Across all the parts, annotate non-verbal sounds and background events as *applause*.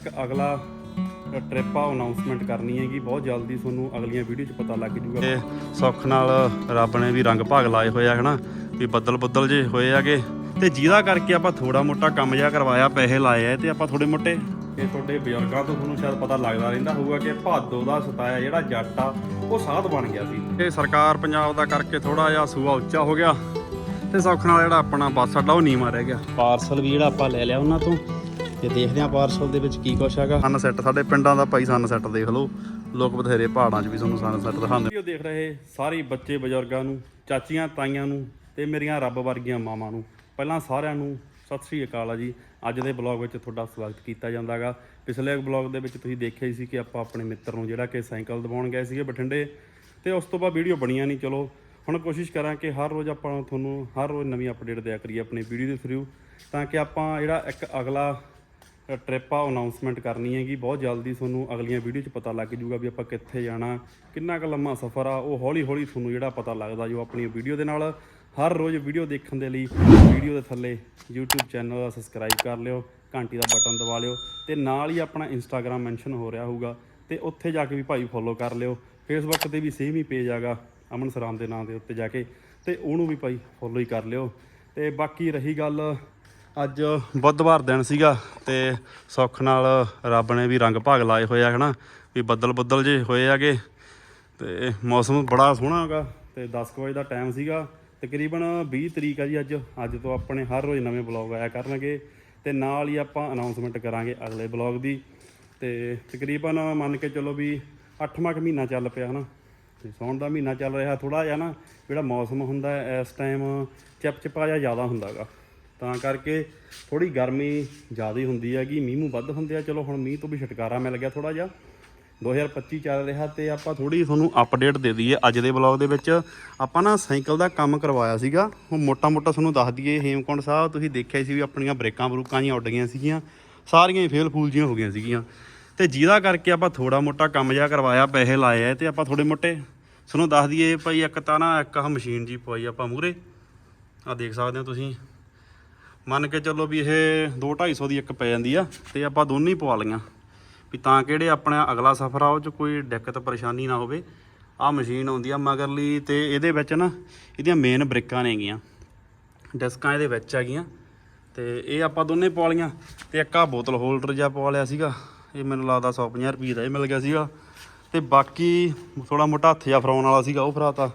ਇੱਕ ਅਗਲਾ ਟ੍ਰਿਪ ਆ ਅਨਾਉਂਸਮੈਂਟ ਕਰਨੀ ਹੈਗੀ ਬਹੁਤ ਜਲਦੀ ਤੁਹਾਨੂੰ ਅਗਲੀਆਂ ਵੀਡੀਓ 'ਚ ਪਤਾ ਲੱਗ ਜੂਗਾ। ਤੇ ਸੁੱਖ ਨਾਲ ਰੱਬ ਨੇ ਵੀ ਰੰਗ ਭਾਗ ਲਾਏ ਹੋਏ ਆ ਹਨਾ? ਵੀ ਬੱਦਲ ਬੱਦਲ ਜੇ ਹੋਏ ਆਗੇ ਤੇ ਜਿਹਦਾ ਕਰਕੇ ਆਪਾਂ ਥੋੜਾ ਮੋਟਾ ਕੰਮ ਜਿਹਾ ਕਰਵਾਇਆ ਪੈਸੇ ਲਾਏ ਆ ਤੇ ਆਪਾਂ ਥੋੜੇ ਮੋਟੇ। ਇਹ ਤੁਹਾਡੇ ਬਜ਼ੁਰਗਾਂ ਤੋਂ ਤੁਹਾਨੂੰ ਸ਼ਾਇਦ ਪਤਾ ਲੱਗਦਾ ਰਹਿੰਦਾ ਹੋਊਗਾ ਕਿ ਭਾਦੋ ਦਾ ਸਤਾਇਆ ਜਿਹੜਾ ਜੱਟ ਆ ਉਹ ਸਾਧ ਬਣ ਗਿਆ ਸੀ। ਤੇ ਸਰਕਾਰ ਪੰਜਾਬ ਦਾ ਕਰਕੇ ਥੋੜਾ ਜਿਹਾ ਸੂਆ ਉੱਚਾ ਹੋ ਗਿਆ। ਤੇ ਸੁੱਖ ਨਾਲ ਜਿਹੜਾ ਆਪਣਾ ਬੱਸ ਅੱਡਾ ਉਹ ਨੀਵਾਂ ਰਹਿ ਗਿਆ। ਪਾਰਸਲ ਵੀ ਜਿਹੜਾ ਆਪਾਂ ਲੈ ਲਿਆ ਉਹਨਾਂ ਤੋਂ। ਤੇ ਦੇਖਦੇ ਆਂ ਪਾਰਸਲ ਦੇ ਵਿੱਚ ਕੀ ਕੁਛ ਹੈਗਾ। ਸਨਸੈਟ ਸਾਡੇ ਪਿੰਡਾਂ ਦਾ ਭਾਈ ਸਨਸੈਟ ਦੇਖ ਲਓ। ਲੋਕ ਬਥੇਰੇ ਪਹਾੜਾਂ 'ਚ ਵੀ ਤੁਹਾਨੂੰ ਸਨਸੈਟ ਦਿਖਾਉਂਦੇ। ਵੀਡੀਓ ਦੇਖ ਰਹੇ ਸਾਰੇ ਬੱਚੇ ਬਜ਼ੁਰਗਾਂ ਨੂੰ ਚਾਚੀਆਂ ਤਾਈਆਂ ਨੂੰ ਤੇ ਮੇਰੀਆਂ ਰੱਬ ਵਰਗੀਆਂ ਮਾਵਾਂ ਨੂੰ। ਪਹਿਲਾਂ ਸਾਰਿਆਂ ਨੂੰ ਸਤਿ ਸ੍ਰੀ ਅਕਾਲ ਆ ਜੀ। ਅੱਜ ਦੇ ਬਲੌਗ ਵਿੱਚ ਤੁਹਾਡਾ ਸਵਾਗਤ ਕੀਤਾ ਜਾਂਦਾਗਾ। ਪਿਛਲੇ ਬਲੌਗ ਦੇ ਵਿੱਚ ਤੁਸੀਂ ਦੇਖਿਆ ਹੀ ਸੀ ਕਿ ਆਪਾਂ ਆਪਣੇ ਮਿੱਤਰ ਨੂੰ ਜਿਹੜਾ ਕਿ ਸਾਈਕਲ ਦਿਵਾਉਣ ਗਏ ਸੀਗੇ ਬਠਿੰਡੇ ਤੇ ਉਸ ਤੋਂ ਬਾਅਦ ਵੀਡੀਓ ਬਣੀਆਂ ਨਹੀਂ ਚਲੋ। ਹੁਣ ਕੋਸ਼ਿਸ਼ ਕਰਾਂ ਕਿ ਹਰ ਰੋਜ਼ ਆਪਾਂ ਤੁਹਾਨੂੰ ਹਰ ਰੋਜ਼ ਨਵੀਂ ਅਪਡੇਟ ਦਿਆ ਕਰੀਏ ਆਪਣੀ ਵੀਡੀਓ ਦੇ ਥਰੂ ਤਾਂ ਕਿ ਆਪਾਂ ਜਿਹੜਾ ਇੱਕ ਅਗਲਾ ਟ੍ਰਿਪ ਆ ਅਨਾਉਂਸਮੈਂਟ ਕਰਨੀ ਹੈਗੀ। ਬਹੁਤ ਜਲਦੀ ਤੁਹਾਨੂੰ ਅਗਲੀਆਂ ਵੀਡੀਓ 'ਚ ਪਤਾ ਲੱਗ ਜੂਗਾ ਵੀ ਆਪਾਂ ਕਿੱਥੇ ਜਾਣਾ, ਕਿੰਨਾ ਕੁ ਲੰਮਾ ਸਫ਼ਰ ਆ। ਉਹ ਹੌਲੀ ਹੌਲੀ ਤੁਹਾਨੂੰ ਜਿਹੜਾ ਪਤਾ ਲੱਗਦਾ ਜੋ ਆਪਣੀ ਵੀਡੀਓ ਦੇ ਨਾਲ। ਹਰ ਰੋਜ਼ ਵੀਡੀਓ ਦੇਖਣ ਦੇ ਲਈ ਵੀਡੀਓ ਦੇ ਥੱਲੇ YouTube ਚੈਨਲ ਦਾ ਸਬਸਕ੍ਰਾਈਬ ਕਰ ਲਿਓ, ਘੰਟੀ ਦਾ ਬਟਨ ਦਬਾ ਲਿਓ ਤੇ ਨਾਲ ਹੀ ਆਪਣਾ Instagram ਮੈਂਸ਼ਨ ਹੋ ਰਿਹਾ ਹੋਊਗਾ ਤੇ ਉੱਥੇ ਜਾ ਕੇ ਵੀ ਭਾਈ ਫੋਲੋ ਕਰ ਲਿਓ। Facebook ਤੇ ਵੀ ਸੇਮ ਹੀ ਪੇਜ ਆਗਾ ਅਮਨ ਸਰਾਮ ਦੇ ਨਾਂ ਦੇ ਉੱਤੇ ਜਾ ਕੇ ਤੇ ਉਹਨੂੰ ਵੀ ਭਾਈ ਫੋਲੋ ਹੀ ਕਰ ਲਿਓ। ਤੇ ਬਾਕੀ ਰਹੀ ਗੱਲ ਅੱਜ ਬੁੱਧਵਾਰ ਦਿਨ ਸੀਗਾ ਤੇ ਸੁੱਖ ਨਾਲ ਰੱਬ ਨੇ ਵੀ ਰੰਗ ਭਾਗ ਲਾਏ ਹੋਏ ਆ, ਹਨਾ? ਵੀ ਬੱਦਲ ਬੱਦਲ ਜੇ ਹੋਏ ਆਗੇ ਤੇ ਮੌਸਮ ਬੜਾ ਸੋਹਣਾ ਹੈਗਾ ਤੇ 10 ਕੁ ਵਜੇ ਦਾ ਟਾਈਮ ਸੀਗਾ। ਤਕਰੀਬਨ 20 ਤਰੀਕ ਆ ਜੀ ਅੱਜ। ਅੱਜ ਤੋਂ ਆਪਣੇ ਹਰ ਰੋਜ਼ ਨਵੇਂ ਬਲੌਗ ਆਇਆ ਕਰਨਗੇ ਤੇ ਨਾਲ ਹੀ ਆਪਾਂ ਅਨਾਉਂਸਮੈਂਟ ਕਰਾਂਗੇ ਅਗਲੇ ਬਲੌਗ ਦੀ। ਤੇ ਤਕਰੀਬਨ ਮੰਨ ਕੇ ਚੱਲੋ ਵੀ 8ਵਾਂ ਕੁ ਮਹੀਨਾ ਚੱਲ ਪਿਆ, ਹਨਾ? ਤੇ ਸੌਣ ਦਾ ਮਹੀਨਾ ਚੱਲ ਰਿਹਾ ਥੋੜਾ ਜਿਹਾ ਨਾ ਜਿਹੜਾ ਮੌਸਮ ਹੁੰਦਾ ਇਸ ਟਾਈਮ ਚਿਪਚਿਪਾ ਜਿਹਾ ਜ਼ਿਆਦਾ ਹੁੰਦਾਗਾ ਤਾਂ ਕਰਕੇ ਥੋੜੀ ਗਰਮੀ ਜ਼ਿਆਦਾ ਹੁੰਦੀ ਹੈਗੀ, ਮੀਂਹ ਮੂੰਹ ਵੱਧ ਹੁੰਦੇ ਆ। ਚਲੋ ਹੁਣ ਮੀਂਹ ਤੋਂ ਵੀ ਛੁਟਕਾਰਾ ਮਿਲ ਗਿਆ ਥੋੜਾ ਜਿਹਾ। 2025 ਚੱਲ ਰਿਹਾ ਤੇ ਆਪਾਂ ਥੋੜੀ ਤੁਹਾਨੂੰ ਅਪਡੇਟ ਦੇ ਦਈਏ। ਅੱਜ ਦੇ ਬਲੌਗ ਦੇ ਵਿੱਚ ਆਪਾਂ ਨਾ ਸਾਈਕਲ ਦਾ ਕੰਮ ਕਰਵਾਇਆ ਸੀਗਾ। ਉਹ ਮੋਟਾ ਮੋਟਾ ਤੁਹਾਨੂੰ ਦੱਸ ਦਈਏ ਹੇਮਕੁੰਡ ਸਾਹਿਬ, ਤੁਸੀਂ ਦੇਖਿਆ ਸੀ ਵੀ ਆਪਣੀਆਂ ਬ੍ਰੇਕਾਂ ਬਰੂਕਾਂ ਜੀਆਂ ਉੱਡ ਗਈਆਂ ਸੀਗੀਆਂ। ਸਾਰੀਆਂ ਹੀ ਫੇਲ ਫੂਲ ਜੀਆਂ ਹੋ ਗਈਆਂ ਸੀਗੀਆਂ। ਤੇ ਜਿਹਦਾ ਕਰਕੇ ਆਪਾਂ ਥੋੜਾ ਮੋਟਾ ਕੰਮ ਜਿਹਾ ਕਰਵਾਇਆ, ਪੈਸੇ ਲਾਏ ਆ ਤੇ ਆਪਾਂ ਥੋੜੇ ਮੋਟੇ ਤੁਹਾਨੂੰ ਦੱਸ ਦਈਏ ਭਾਈ ਇੱਕ ਤਾਂ ਨਾ, ਇੱਕ ਆਹ ਮਸ਼ੀਨ ਜੀ ਪਵਾਈ ਆਪਾਂ ਮੂਰੇ ਆ ਦੇਖ ਸਕਦੇ ਹੋ ਤੁਸੀਂ। ਮੰਨ ਕੇ ਚੱਲੋ ਵੀ ਇਹ 2 250 ਦੀ ਇੱਕ ਪੈ ਜਾਂਦੀ ਆ ਤੇ ਆਪਾਂ ਦੋਨੇ ਹੀ ਪਵਾ ਲਈਆਂ। ਵੀ ਤਾਂ ਕਿਹੜੇ ਆਪਣਾ ਅਗਲਾ ਸਫ਼ਰ ਆ, ਉਹ ਚ ਕੋਈ ਦਿੱਕਤ ਪਰੇਸ਼ਾਨੀ ਨਾ ਹੋਵੇ। ਆ ਮਸ਼ੀਨ ਆਉਂਦੀ ਆ, ਮਗਰਲੀ ਤੇ ਇਹਦੇ ਵਿੱਚ ਨਾ ਇਹਦੀਆਂ ਮੇਨ ਬ੍ਰੇਕਾਂ ਨੇਗੀਆਂ ਡਿਸਕਾਂ ਇਹਦੇ ਵਿੱਚ ਹੈਗੀਆਂ। ਤੇ ਇਹ ਆਪਾਂ ਦੋਨੇ ਪਵਾ ਲਈਆਂ। ਤੇ ਇੱਕ ਆ ਬੋਤਲ ਹੋਲਡਰ ਜਿਹਾ ਪਵਾ ਲਿਆ ਸੀਗਾ। ਇਹ ਮੈਨੂੰ ਲੱਗਦਾ 150 ਰੁਪਏ ਦਾ ਇਹ ਮਿਲ ਗਿਆ ਸੀਗਾ। ਤੇ ਬਾਕੀ ਥੋੜਾ ਮੋਟਾ ਹੱਥ ਜਿਹਾ ਫਰਾਉਣ ਵਾਲਾ ਸੀਗਾ, ਉਹ ਫਰਾਤਾ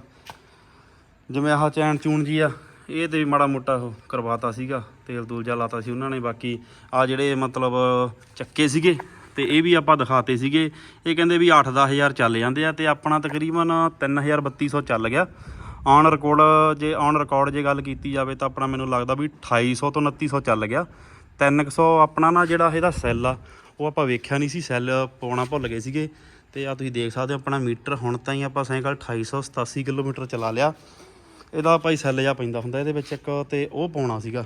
ਜਿਵੇਂ ਆਹ ਚੈਨ ਚੂਨ ਜੀ ਆ ਇਹ ਤੇ ਵੀ ਮਾੜਾ ਮੋਟਾ ਉਹ ਕਰਵਾਤਾ ਸੀਗਾ, ਤੇਲ ਤੂਲ ਜਿਹਾ ਲਾਤਾ ਸੀ ਉਹਨਾਂ ਨੇ, ਬਾਕੀ ਆ ਜਿਹੜੇ ਮਤਲਬ ਚੱਕੇ ਸੀਗੇ ਤੇ ਇਹ ਵੀ ਆਪਾਂ ਦਿਖਾਤੇ ਸੀਗੇ। ਇਹ ਕਹਿੰਦੇ ਵੀ 8-10000 ਚੱਲ ਜਾਂਦੇ ਆ ਤੇ ਆਪਣਾ ਤਕਰੀਬਨ 3000-3200 ਚੱਲ ਗਿਆ। ਔਨ ਰਿਕਾਰਡ ਜੇ ਔਨ ਰਿਕਾਰਡ ਜੇ ਗੱਲ ਕੀਤੀ ਜਾਵੇ ਤਾਂ ਆਪਣਾ ਮੈਨੂੰ ਲੱਗਦਾ ਵੀ 2800 ਤੋਂ 2900 ਚੱਲ ਗਿਆ। 300 ਆਪਣਾ ਨਾ ਜਿਹੜਾ ਇਹਦਾ ਸੈੱਲ ਆ, ਉਹ ਆਪਾਂ ਵੇਖਿਆ ਨਹੀਂ ਸੀ ਸੈੱਲ ਪਾਉਣਾ ਭੁੱਲ ਗਏ ਸੀਗੇ। ਤੇ ਆ ਤੁਸੀਂ ਦੇਖ ਸਕਦੇ ਹੋ ਆਪਣਾ ਮੀਟਰ ਹੁਣ ਤਾਂ ਹੀ ਆਪਾਂ ਸਾਈਕਲ 2887 ਕਿਲੋਮੀਟਰ ਚਲਾ ਲਿਆ। ਇਹਦਾ ਭਾਈ ਸੈੱਲ ਜਾ ਪੈਂਦਾ ਹੁੰਦਾ, ਇਹਦੇ ਵਿੱਚ ਇੱਕ ਤੇ ਉਹ ਪਾਉਣਾ ਸੀਗਾ।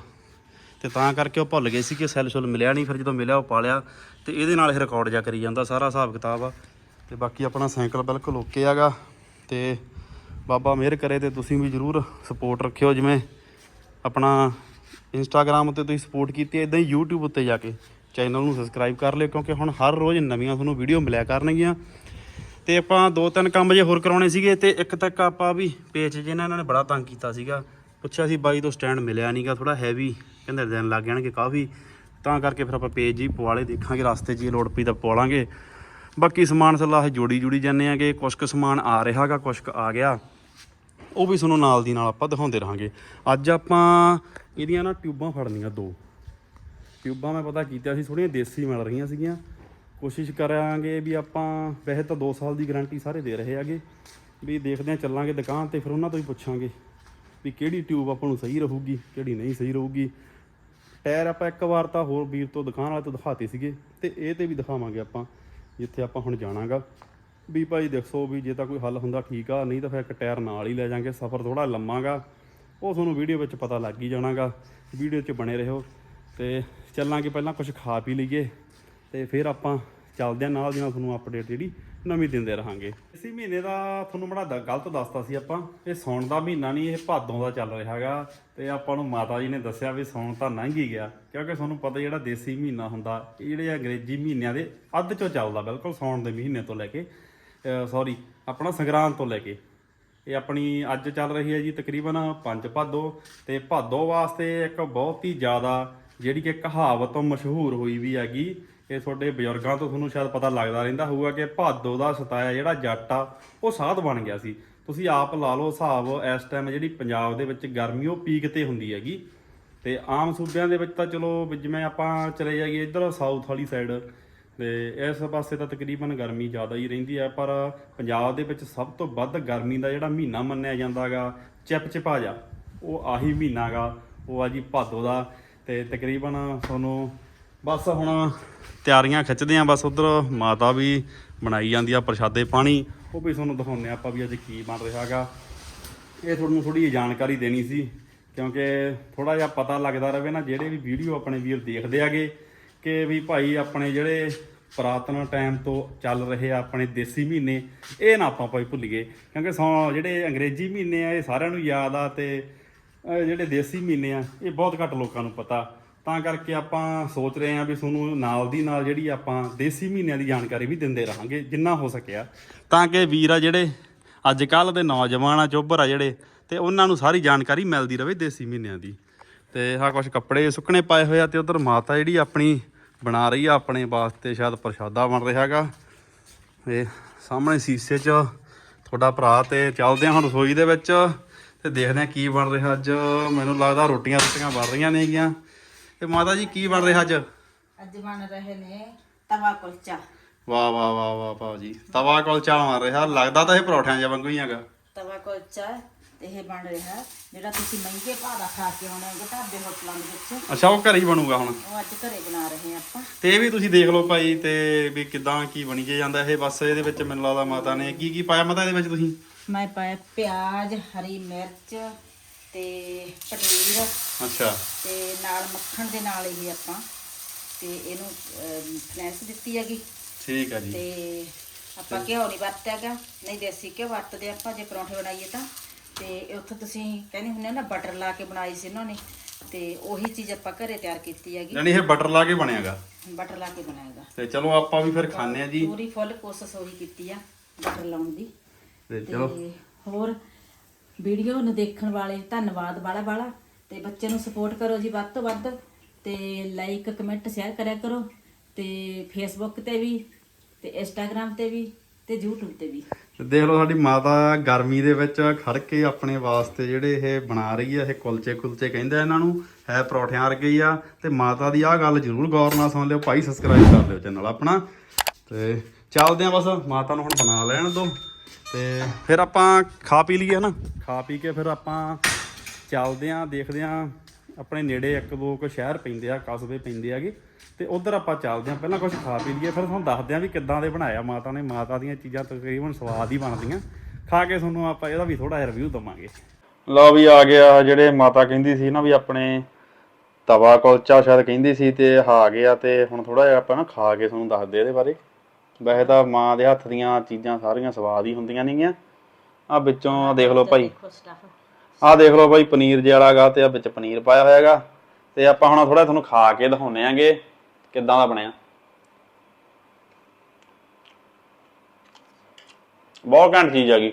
ਤੇ ਤਾਂ ਕਰਕੇ ਉਹ ਭੁੱਲ ਗਏ ਸੀ ਕਿ ਸੈੱਲ ਸੁੱਲ ਮਿਲਿਆ ਨਹੀਂ, ਫਿਰ ਜਦੋਂ ਮਿਲਿਆ ਉਹ ਪਾਲਿਆ ਤੇ ਇਹਦੇ ਨਾਲ ਇਹ ਰਿਕਾਰਡ ਜਾ ਕਰੀ ਜਾਂਦਾ, ਸਾਰਾ ਹਿਸਾਬ ਕਿਤਾਬ ਆ। ਤੇ ਬਾਕੀ ਆਪਣਾ ਸਾਈਕਲ ਬਿਲਕੁਲ ਓਕੇ ਹੈਗਾ। ਤੇ ਬਾਬਾ ਮਿਹਰ ਕਰੇ ਤੇ ਤੁਸੀਂ ਵੀ ਜਰੂਰ ਸਪੋਰਟ ਰੱਖਿਓ, ਜਿਵੇਂ ਆਪਣਾ ਇੰਸਟਾਗ੍ਰam ਉੱਤੇ ਤੁਸੀਂ ਸਪੋਰਟ ਕੀਤੀ ਇਦਾਂ ਹੀ YouTube ਉੱਤੇ ਜਾ ਕੇ ਚੈਨਲ ਨੂੰ ਸਬਸਕ੍ਰਾਈਬ ਕਰ ਲਿਓ, ਕਿਉਂਕਿ ਹੁਣ ਹਰ ਰੋਜ਼ ਨਵੀਆਂ ਤੁਹਾਨੂੰ ਵੀਡੀਓ ਮਿਲਿਆ ਕਰਨਗੀਆਂ। ਤੇ ਆਪਾਂ ਦੋ ਤਿੰਨ ਕੰਮ ਜੇ ਹੋਰ ਕਰਾਉਣੇ ਸੀਗੇ ਤੇ ਇੱਕ ਤੱਕ ਆਪਾਂ ਵੀ ਪੇਚ ਜਿਹਨਾਂ ਇਹਨਾਂ ਨੇ ਬੜਾ ਤੰਗ ਕੀਤਾ ਸੀਗਾ। ਪੁੱਛਿਆ ਸੀ ਬਾਈ ਤੋਂ ਸਟੈਂਡ ਮਿਲਿਆ ਨਹੀਂਗਾ ਥੋੜਾ ਹੈਵੀ ਕਹਿੰਦੇ ਦਿਨ ਲੱਗ ਜਾਣਗੇ ਕਾਫੀ। ਤਾਂ ਕਰਕੇ ਫਿਰ ਆਪਾਂ ਪੇਜ ਜੀ ਪਵਾਲੇ ਦੇਖਾਂਗੇ ਰਸਤੇ 'ਚ ਹੀ ਲੋੜ ਪਈ ਤਾਂ ਪਵਾਲਾਂਗੇ ਬਾਕੀ ਸਮਾਨ ਸਲਾਹ ਜੋੜੀ ਜੁੜੀ ਜਾਂਦੇ ਆਂਗੇ, ਕੁਛ ਕੁ ਸਮਾਨ ਆ ਰਿਹਾਗਾ, ਕੁਛ ਕੁ ਆ ਗਿਆ। ਉਹ ਵੀ ਤੁਹਾਨੂੰ ਨਾਲ ਦੀ ਨਾਲ ਆਪਾਂ ਦਿਖਾਉਂਦੇ ਰਹਾਂਗੇ। ਅੱਜ ਆਪਾਂ ਇਹਦੀਆਂ ਨਾ ਟਿਊਬਾਂ ਫੜਨੀਆਂ ਦੋ। ਟਿਊਬਾਂ ਮੈਂ ਪਤਾ ਕੀਤਾ ਸੀ ਥੋੜੀਆਂ ਦੇਸੀ ਮਿਲ ਰਹੀਆਂ ਸੀਗੀਆਂ। ਕੋਸ਼ਿਸ਼ ਕਰਾਂਗੇ ਵੀ ਆਪਾਂ, ਵੈਸੇ ਤਾਂ 2 ਸਾਲ ਦੀ ਗਾਰੰਟੀ ਸਾਰੇ ਦੇ ਰਹੇ ਹੈਗੇ। ਵੀ ਦੇਖਦੇ ਹਾਂ, ਚੱਲਾਂਗੇ ਦੁਕਾਨ ਤੇ, ਫਿਰ ਉਹਨਾਂ ਤੋਂ ਹੀ ਪੁੱਛਾਂਗੇ ਵੀ ਕਿਹੜੀ ਟਿਊਬ ਆਪਾਂ ਨੂੰ ਸਹੀ ਰਹੂਗੀ, ਕਿਹੜੀ ਨਹੀਂ ਸਹੀ ਰਹੂਗੀ। ਟਾਇਰ ਆਪਾਂ ਇੱਕ ਵਾਰ ਤਾਂ ਹੋਰ ਵੀਰ ਤੋਂ, ਦੁਕਾਨ ਵਾਲੇ ਤੋਂ ਦਿਖਾਤੇ ਸੀਗੇ ਤੇ ਇਹ ਤੇ ਵੀ ਦਿਖਾਵਾਂਗੇ ਆਪਾਂ, ਜਿੱਥੇ ਆਪਾਂ ਹੁਣ ਜਾਣਾਗਾ। ਵੀ ਭਾਈ ਦੇਖੋ ਵੀ ਜੇ ਤਾਂ ਕੋਈ ਹੱਲ ਹੁੰਦਾ ਠੀਕ ਆ, ਨਹੀਂ ਤਾਂ ਫਿਰ ਇੱਕ ਟਾਇਰ ਨਾਲ ਹੀ ਲੈ ਜਾਾਂਗੇ, ਸਫ਼ਰ ਥੋੜਾ ਲੰਮਾਗਾ। ਉਹ ਤੁਹਾਨੂੰ ਵੀਡੀਓ ਵਿੱਚ ਪਤਾ ਲੱਗ ਹੀ ਜਾਣਾਗਾ, ਵੀਡੀਓ 'ਚ ਬਣੇ ਰਹੋ। ਤੇ ਚੱਲਾਂਗੇ ਪਹਿਲਾਂ ਕੁਝ ਖਾ ਪੀ ਲਈਏ ਤੇ ਫਿਰ ਆਪਾਂ ਚੱਲਦੇ ਆ, ਨਾਲ ਦੀ ਨਾਲ ਤੁਹਾਨੂੰ ਅਪਡੇਟ ਜਿਹੜੀ ਨਵੀਂ ਦਿੰਦੇ ਰਹਾਂਗੇ। ਇਸੇ ਮਹੀਨੇ ਦਾ ਤੁਹਾਨੂੰ ਬੜਾ ਦ- ਗਲਤ ਦੱਸਤਾ ਸੀ ਆਪਾਂ, ਇਹ ਸੌਣ ਦਾ ਮਹੀਨਾ ਨਹੀਂ, ਇਹ ਭਾਦੋਂ ਦਾ ਚੱਲ ਰਿਹਾ ਹੈਗਾ। ਤੇ ਆਪਾਂ ਨੂੰ ਮਾਤਾ ਜੀ ਨੇ ਦੱਸਿਆ ਵੀ ਸੌਣ ਤਾਂ ਲੰਘ ਹੀ ਗਿਆ, ਕਿਉਂਕਿ ਤੁਹਾਨੂੰ ਪਤਾ ਜਿਹੜਾ ਦੇਸੀ ਮਹੀਨਾ ਹੁੰਦਾ, ਇਹ ਜਿਹੜੇ ਅੰਗਰੇਜ਼ੀ ਮਹੀਨਿਆਂ ਦੇ ਅੱਧ ਚੋਂ ਚੱਲਦਾ ਬਿਲਕੁਲ ਸੌਣ ਦੇ ਮਹੀਨੇ ਤੋਂ ਲੈ ਕੇ ਸੌਰੀ ਆਪਣਾ ਸੰਗਰਾਂਦ ਤੋਂ ਲੈ ਕੇ। ਇਹ ਆਪਣੀ ਅੱਜ ਚੱਲ ਰਹੀ ਹੈ ਜੀ ਤਕਰੀਬਨ ਪੰਜ ਭਾਦੋ, ਤੇ ਭਾਦੋ ਵਾਸਤੇ ਇੱਕ ਬਹੁਤ ਹੀ ਜ਼ਿਆਦਾ ਜਿਹੜੀ ਕਿ ਕਹਾਵਤ ਤੋਂ ਮਸ਼ਹੂਰ ਹੋਈ ਵੀ ਹੈਗੀ ਇਹ ਤੁਹਾਡੇ ਬਜ਼ੁਰਗਾਂ ਤੋਂ ਤੁਹਾਨੂੰ ਸ਼ਾਇਦ ਪਤਾ ਲੱਗਦਾ ਰਹਿੰਦਾ ਹੋਊਗਾ ਕਿ ਭਾਦੋ ਦਾ ਸਤਾਇਆ ਜਿਹੜਾ ਜੱਟ ਆ, ਉਹ ਸਾਧ ਬਣ ਗਿਆ ਸੀ। ਤੁਸੀਂ ਆਪ ਲਾ ਲਓ ਹਿਸਾਬ, ਇਸ ਟਾਈਮ ਜਿਹੜੀ ਪੰਜਾਬ ਦੇ ਵਿੱਚ ਗਰਮੀ ਉਹ ਪੀਕ ਤੇ ਹੁੰਦੀ ਹੈਗੀ। ਤੇ ਆਮ ਸੂਬਿਆਂ ਦੇ ਵਿੱਚ ਤਾਂ ਚਲੋ ਵੀ ਜਿਵੇਂ ਆਪਾਂ ਚਲੇ ਜਾਈਏ ਇੱਧਰ ਸਾਊਥ ਵਾਲੀ ਸਾਈਡ ਤੇ ਇਸ ਪਾਸੇ ਤਾਂ ਤਕਰੀਬਨ ਗਰਮੀ ਜ਼ਿਆਦਾ ਹੀ ਰਹਿੰਦੀ ਹੈ ਪਰ ਪੰਜਾਬ ਦੇ ਵਿੱਚ ਸਭ ਤੋਂ ਵੱਧ ਗਰਮੀ ਦਾ ਜਿਹੜਾ ਮਹੀਨਾ ਮੰਨਿਆ ਜਾਂਦਾਗਾ ਚਿਪਚਿਪਾ ਜਾ ਉਹ ਆਹੀ ਮਹੀਨਾਗਾ ਉਹ ਆ ਜੀ ਭਾਦੋ ਦਾ। ਤੇ ਤਕਰੀਬਨ ਤੁਹਾਨੂੰ ਬਸ ਹੁਣ ਤਿਆਰੀਆਂ ਖਿੱਚਦੇ ਆ, ਬਸ ਉਧਰ ਮਾਤਾ ਵੀ ਬਣਾਈ ਜਾਂਦੀ ਆ ਪ੍ਰਸ਼ਾਦੇ ਪਾਣੀ। ਉਹ ਵੀ ਤੁਹਾਨੂੰ ਦਿਖਾਉਂਦੇ ਆ ਆਪਾਂ ਵੀ ਅੱਜ ਕੀ ਬਣ ਰਿਹਾ ਹੈਗਾ। ਇਹ ਤੁਹਾਨੂੰ ਥੋੜੀ ਜਿਹੀ ਜਾਣਕਾਰੀ ਦੇਣੀ ਸੀ, ਕਿਉਂਕਿ ਥੋੜਾ ਜਿਹਾ ਪਤਾ ਲੱਗਦਾ ਰਹੇ ਨਾ, ਜਿਹੜੇ ਵੀ ਵੀਡੀਓ ਆਪਣੇ ਵੀਰ ਦੇਖਦੇ ਆਗੇ ਕਿ ਵੀ ਭਾਈ ਆਪਣੇ ਜਿਹੜੇ ਪੁਰਾਤਨ ਟਾਈਮ ਤੋਂ ਚੱਲ ਰਹੇ ਆ ਆਪਣੇ ਦੇਸੀ ਮਹੀਨੇ, ਇਹ ਨਾ ਆਪਾਂ ਭਾਈ ਭੁੱਲੀਏ। ਕਿਉਂਕਿ ਸੌ ਜਿਹੜੇ ਅੰਗਰੇਜ਼ੀ ਮਹੀਨੇ ਆ, ਇਹ ਸਾਰਿਆਂ ਨੂੰ ਯਾਦ ਆ ਤੇ ਜਿਹੜੇ ਦੇਸੀ ਮਹੀਨੇ ਆ, ਇਹ ਬਹੁਤ ਘੱਟ ਲੋਕਾਂ ਨੂੰ ਪਤਾ। ਤਾਂ ਕਰਕੇ ਆਪਾਂ ਸੋਚ ਰਹੇ ਹਾਂ ਵੀ ਤੁਹਾਨੂੰ ਨਾਲ ਦੀ ਨਾਲ ਜਿਹੜੀ ਆਪਾਂ ਦੇਸੀ ਮਹੀਨਿਆਂ ਦੀ ਜਾਣਕਾਰੀ ਵੀ ਦਿੰਦੇ ਰਹਾਂਗੇ, ਜਿੰਨਾ ਹੋ ਸਕਿਆ। ਤਾਂ ਕਿ ਵੀਰ ਆ ਜਿਹੜੇ ਅੱਜ ਕੱਲ ਦੇ ਨੌਜਵਾਨ ਆ, ਚੋਬਰ ਆ ਜਿਹੜੇ, ਤੇ ਉਹਨਾਂ ਨੂੰ ਸਾਰੀ ਜਾਣਕਾਰੀ ਮਿਲਦੀ ਰਵੇ ਦੇਸੀ ਮਹੀਨਿਆਂ ਦੀ। ਤੇ ਆਹ ਕੁਝ ਕੱਪੜੇ ਸੁੱਕਣੇ ਪਾਏ ਹੋਏ ਆ ਤੇ ਉਧਰ ਮਾਤਾ ਜਿਹੜੀ ਆਪਣੀ ਬਣਾ ਰਹੀ ਆ, ਆਪਣੇ ਵਾਸਤੇ ਸ਼ਾਇਦ ਪ੍ਰਸ਼ਾਦਾ ਬਣ ਰਿਹਾ ਹੈਗਾ। ਤੇ ਸਾਹਮਣੇ ਸੀਸੇ 'ਚ ਤੁਹਾਡਾ ਭਰਾ ਤੇ ਚੱਲਦੇ ਹਾਂ ਹੁਣ ਰਸੋਈ ਦੇ ਵਿੱਚ, ਤੇ ਦੇਖਦੇ ਹਾਂ ਕੀ ਬਣ ਰਿਹਾ ਅੱਜ। ਮੈਨੂੰ ਲੱਗਦਾ ਰੋਟੀਆਂ ਰੋਟੀਆਂ ਬਣ ਰਹੀਆਂ ਨੇਗੀਆਂ। ਤੇ ਮਾਤਾ ਜੀ ਕੀ ਬਣ ਰਿਹਾ ਅੱਜ? ਅੱਜ ਬਣ ਰਹੇ ਨੇ ਤਵਾ ਕੁਲਚਾ। ਵਾਹ ਵਾਹ ਵਾਹ ਵਾਹ ਭਾਅ ਜੀ। ਤਵਾ ਕੁਲਚਾ ਬਣ ਰਿਹਾ। ਲੱਗਦਾ ਤਾਂ ਇਹ ਪਰੌਠਿਆਂ ਜਿਹਾ ਵਾਂਗੂ ਹੀ ਹੈਗਾ। ਤਵਾ ਕੁਲਚਾ ਤੇ ਇਹ ਬਣ ਰਿਹਾ ਜਿਹੜਾ ਤੁਸੀਂ ਮਹਿੰਗੇ ਭਾਅ ਦਾ ਖਾ ਕੇ ਆਉਣੇ ਹੋ ਢਾਬੇ ਹੋਟਲਾਂ ਦੇ ਵਿੱਚ। ਅੱਛਾ ਉਹ ਘਰੇ ਹੀ ਬਣੂਗਾ ਹੁਣ? ਉਹ ਅੱਜ ਘਰੇ ਬਣਾ ਰਹੇ ਆਪਾਂ। ਤੇ ਇਹ ਵੀ ਤੁਸੀਂ ਦੇਖ ਲਓ ਭਾਈ ਤੇ ਵੀ ਕਿਦਾਂ ਕੀ ਬਣੀ ਜੇ ਜਾਂਦਾ ਇਹ। ਬਸ ਇਹਦੇ ਵਿੱਚ ਮੈਨੂੰ ਲੱਗਦਾ ਮਾਤਾ ਨੇ ਕੀ ਕੀ ਪਾਇਆ ਮਾਤਾ ਇਹਦੇ ਵਿੱਚ ਤੁਸੀਂ? ਮੈਂ ਪਾਇਆ ਪਿਆਜ਼ ਹਰੀ ਮਿਰਚ ਤੇ ਪਨੀਰ ਅੱਛਾ। ਤੇ ਨਾਲ ਮੱਖਣ ਦੇ ਨਾਲ ਇਹ ਆਪਾਂ ਤੇ ਇਹਨੂੰ ਫਲੈਂਸ ਦਿੱਤੀ ਹੈਗੀ। ਠੀਕ ਆ ਜੀ। ਤੇ ਆਪਾਂ ਘਿਓ ਨਹੀਂ ਵਰਤਿਆਗਾ ਨਹੀਂ ਦੇਸੀ ਘਿਓ ਵਰਤਦੇ ਆਪਾਂ ਜੇ ਪਰੌਂਠੇ ਬਣਾਈਏ ਤਾਂ। ਤੇ ਉੱਥੇ ਤੁਸੀਂ ਕਹਿੰਦੇ ਹੁੰਦੇ ਹੋ ਨਾ ਬਟਰ ਲਾ ਕੇ ਬਣਾਈ ਸੀ ਇਹਨਾਂ ਨੇ। ਤੇ ਉਹੀ ਚੀਜ਼ ਆਪਾਂ ਘਰੇ ਤਿਆਰ ਕੀਤੀ ਹੈਗੀ। ਯਾਨੀ ਇਹ ਬਟਰ ਲਾ ਕੇ ਬਣਿਆਗਾ? ਬਟਰ ਲਾ ਕੇ ਬਣਾਏਗਾ। ਤੇ ਚਲੋ ਆਪਾਂ ਵੀ ਫਿਰ ਖਾਣੇ ਆ ਜੀ। ਪੂਰੀ ਫੁੱਲ ਕੋਸ਼ਿਸ਼ ਉਹੀ ਕੀਤੀ ਆ ਬਟਰ ਲਾਉਣ ਦੀ। ਤੇ ਚਲੋ। ਹੋਰ ਵੀਡੀਓ ਨੂੰ ਦੇਖਣ ਵਾਲੇ ਧੰਨਵਾਦ ਬਾਲਾ ਬਾਲਾ ਤੇ ਬੱਚੇ ਨੂੰ ਸਪੋਰਟ ਕਰੋ ਜੀ ਵੱਧ ਤੋਂ ਵੱਧ ਤੇ ਲਾਈਕ ਕਮੈਂਟ ਸ਼ੇਅਰ ਕਰਿਆ ਕਰੋ ਤੇ ਫੇਸਬੁੱਕ ਤੇ ਵੀ ਤੇ ਇੰਸਟਾਗ੍ਰam ਤੇ ਵੀ ਤੇ YouTube ਤੇ ਵੀ। ਦੇਖ ਲਓ ਸਾਡੀ ਮਾਤਾ ਗਰਮੀ ਦੇ ਵਿੱਚ ਖੜ ਕੇ ਆਪਣੇ ਵਾਸਤੇ ਜਿਹੜੇ ਇਹ ਬਣਾ ਰਹੀ ਆ, ਇਹ ਕੁਲਚੇ ਕੁਲਚੇ ਕਹਿੰਦੇ ਆ ਇਹਨਾਂ ਨੂੰ, ਹੈ ਪਰੌਠਿਆਂ ਵਰਗੇ ਹੀ ਆ। ਤੇ ਮਾਤਾ ਦੀ ਆਹ ਗੱਲ ਜ਼ਰੂਰ ਗੌਰ ਨਾਲ ਸੁਣ ਲਿਓ, ਭਾਈ ਸਬਸਕ੍ਰਾਈਬ ਕਰ ਲਿਓ ਚੈਨਲ ਆਪਣਾ। ਤੇ ਚੱਲਦੇ ਆ ਬਸ, ਮਾਤਾ ਨੂੰ ਹੁਣ ਬਣਾ ਲੈਣ ਦੋ। ਤੇ ਫਿਰ ਆਪਾਂ ਖਾ ਪੀ ਲਈਏ ਹਨਾ? ਖਾ ਪੀ ਕੇ ਫਿਰ ਆਪਾਂ ਚੱਲਦੇ ਆ ਦੇਖਦੇ ਆ। ਆਪਣੇ ਨੇੜੇ ਇੱਕ ਦੋ ਕੁ ਸ਼ਹਿਰ ਪੈਂਦੇ ਆ ਕਸਬੇ ਪੈਂਦੇ ਆਗੇ ਤੇ ਉਧਰ ਆਪਾਂ ਚੱਲਦੇ ਆ ਪਹਿਲਾਂ ਕੁਝ ਖਾ ਪੀ ਲਈਏ। ਫਿਰ ਤੁਹਾਨੂੰ ਦੱਸਦੇ ਆ ਵੀ ਕਿੱਦਾਂ ਦੇ ਬਣਾਇਆ ਮਾਤਾ ਨੇ। ਮਾਤਾ ਦੀਆਂ ਚੀਜ਼ਾਂ ਤਕਰੀਬਨ ਸਵਾਦ ਹੀ ਬਣਦੀਆਂ। ਖਾ ਕੇ ਤੁਹਾਨੂੰ ਆਪਾਂ ਇਹਦਾ ਵੀ ਥੋੜਾ ਜਿਹਾ ਰਿਵਿਊ ਦਵਾਂਗੇ। ਲਓ ਵੀ ਆ ਗਿਆ ਜਿਹੜੇ ਮਾਤਾ ਕਹਿੰਦੀ ਸੀ ਨਾ ਵੀ ਆਪਣੇ ਤਵਾ ਕੁਲਚਾ ਸ਼ਾਇਦ ਕਹਿੰਦੀ ਸੀ ਤੇ ਆ ਗਿਆ ਤੇ ਹੁਣ ਥੋੜਾ ਜਿਹਾ ਆਪਾਂ ਨਾ ਖਾ ਕੇ ਤੁਹਾਨੂੰ ਦੱਸਦੇ ਇਹਦੇ ਬਾਰੇ। ਵੈਸੇ ਤਾਂ ਮਾਂ ਦੇ ਹੱਥ ਦੀਆਂ ਚੀਜ਼ਾਂ ਸਾਰੀਆਂ ਸਵਾਦ ਹੀ ਹੁੰਦੀਆਂ ਨੇਗੀਆਂ। ਆ ਵਿੱਚੋਂ ਆ ਦੇਖ ਲਓ ਭਾਈ। ਦੇਖੋ ਸਟਫ ਆ ਦੇਖ ਲਓ ਭਾਈ, ਪਨੀਰ ਜਿਹਾ ਵਾਲਾਗਾ ਤੇ ਆ ਵਿੱਚ ਪਨੀਰ ਪਾਇਆ ਹੋਇਆਗਾ ਤੇ ਆਪਾਂ ਹੁਣ ਥੋੜਾ ਤੁਹਾਨੂੰ ਖਾ ਕੇ ਦਿਖਾਉਨੇ ਆਂਗੇ ਕਿੱਦਾਂ ਦਾ ਬਣਿਆ। ਬਹੁਤ ਘੰਟ ਚੀਜ਼ ਹੈਗੀ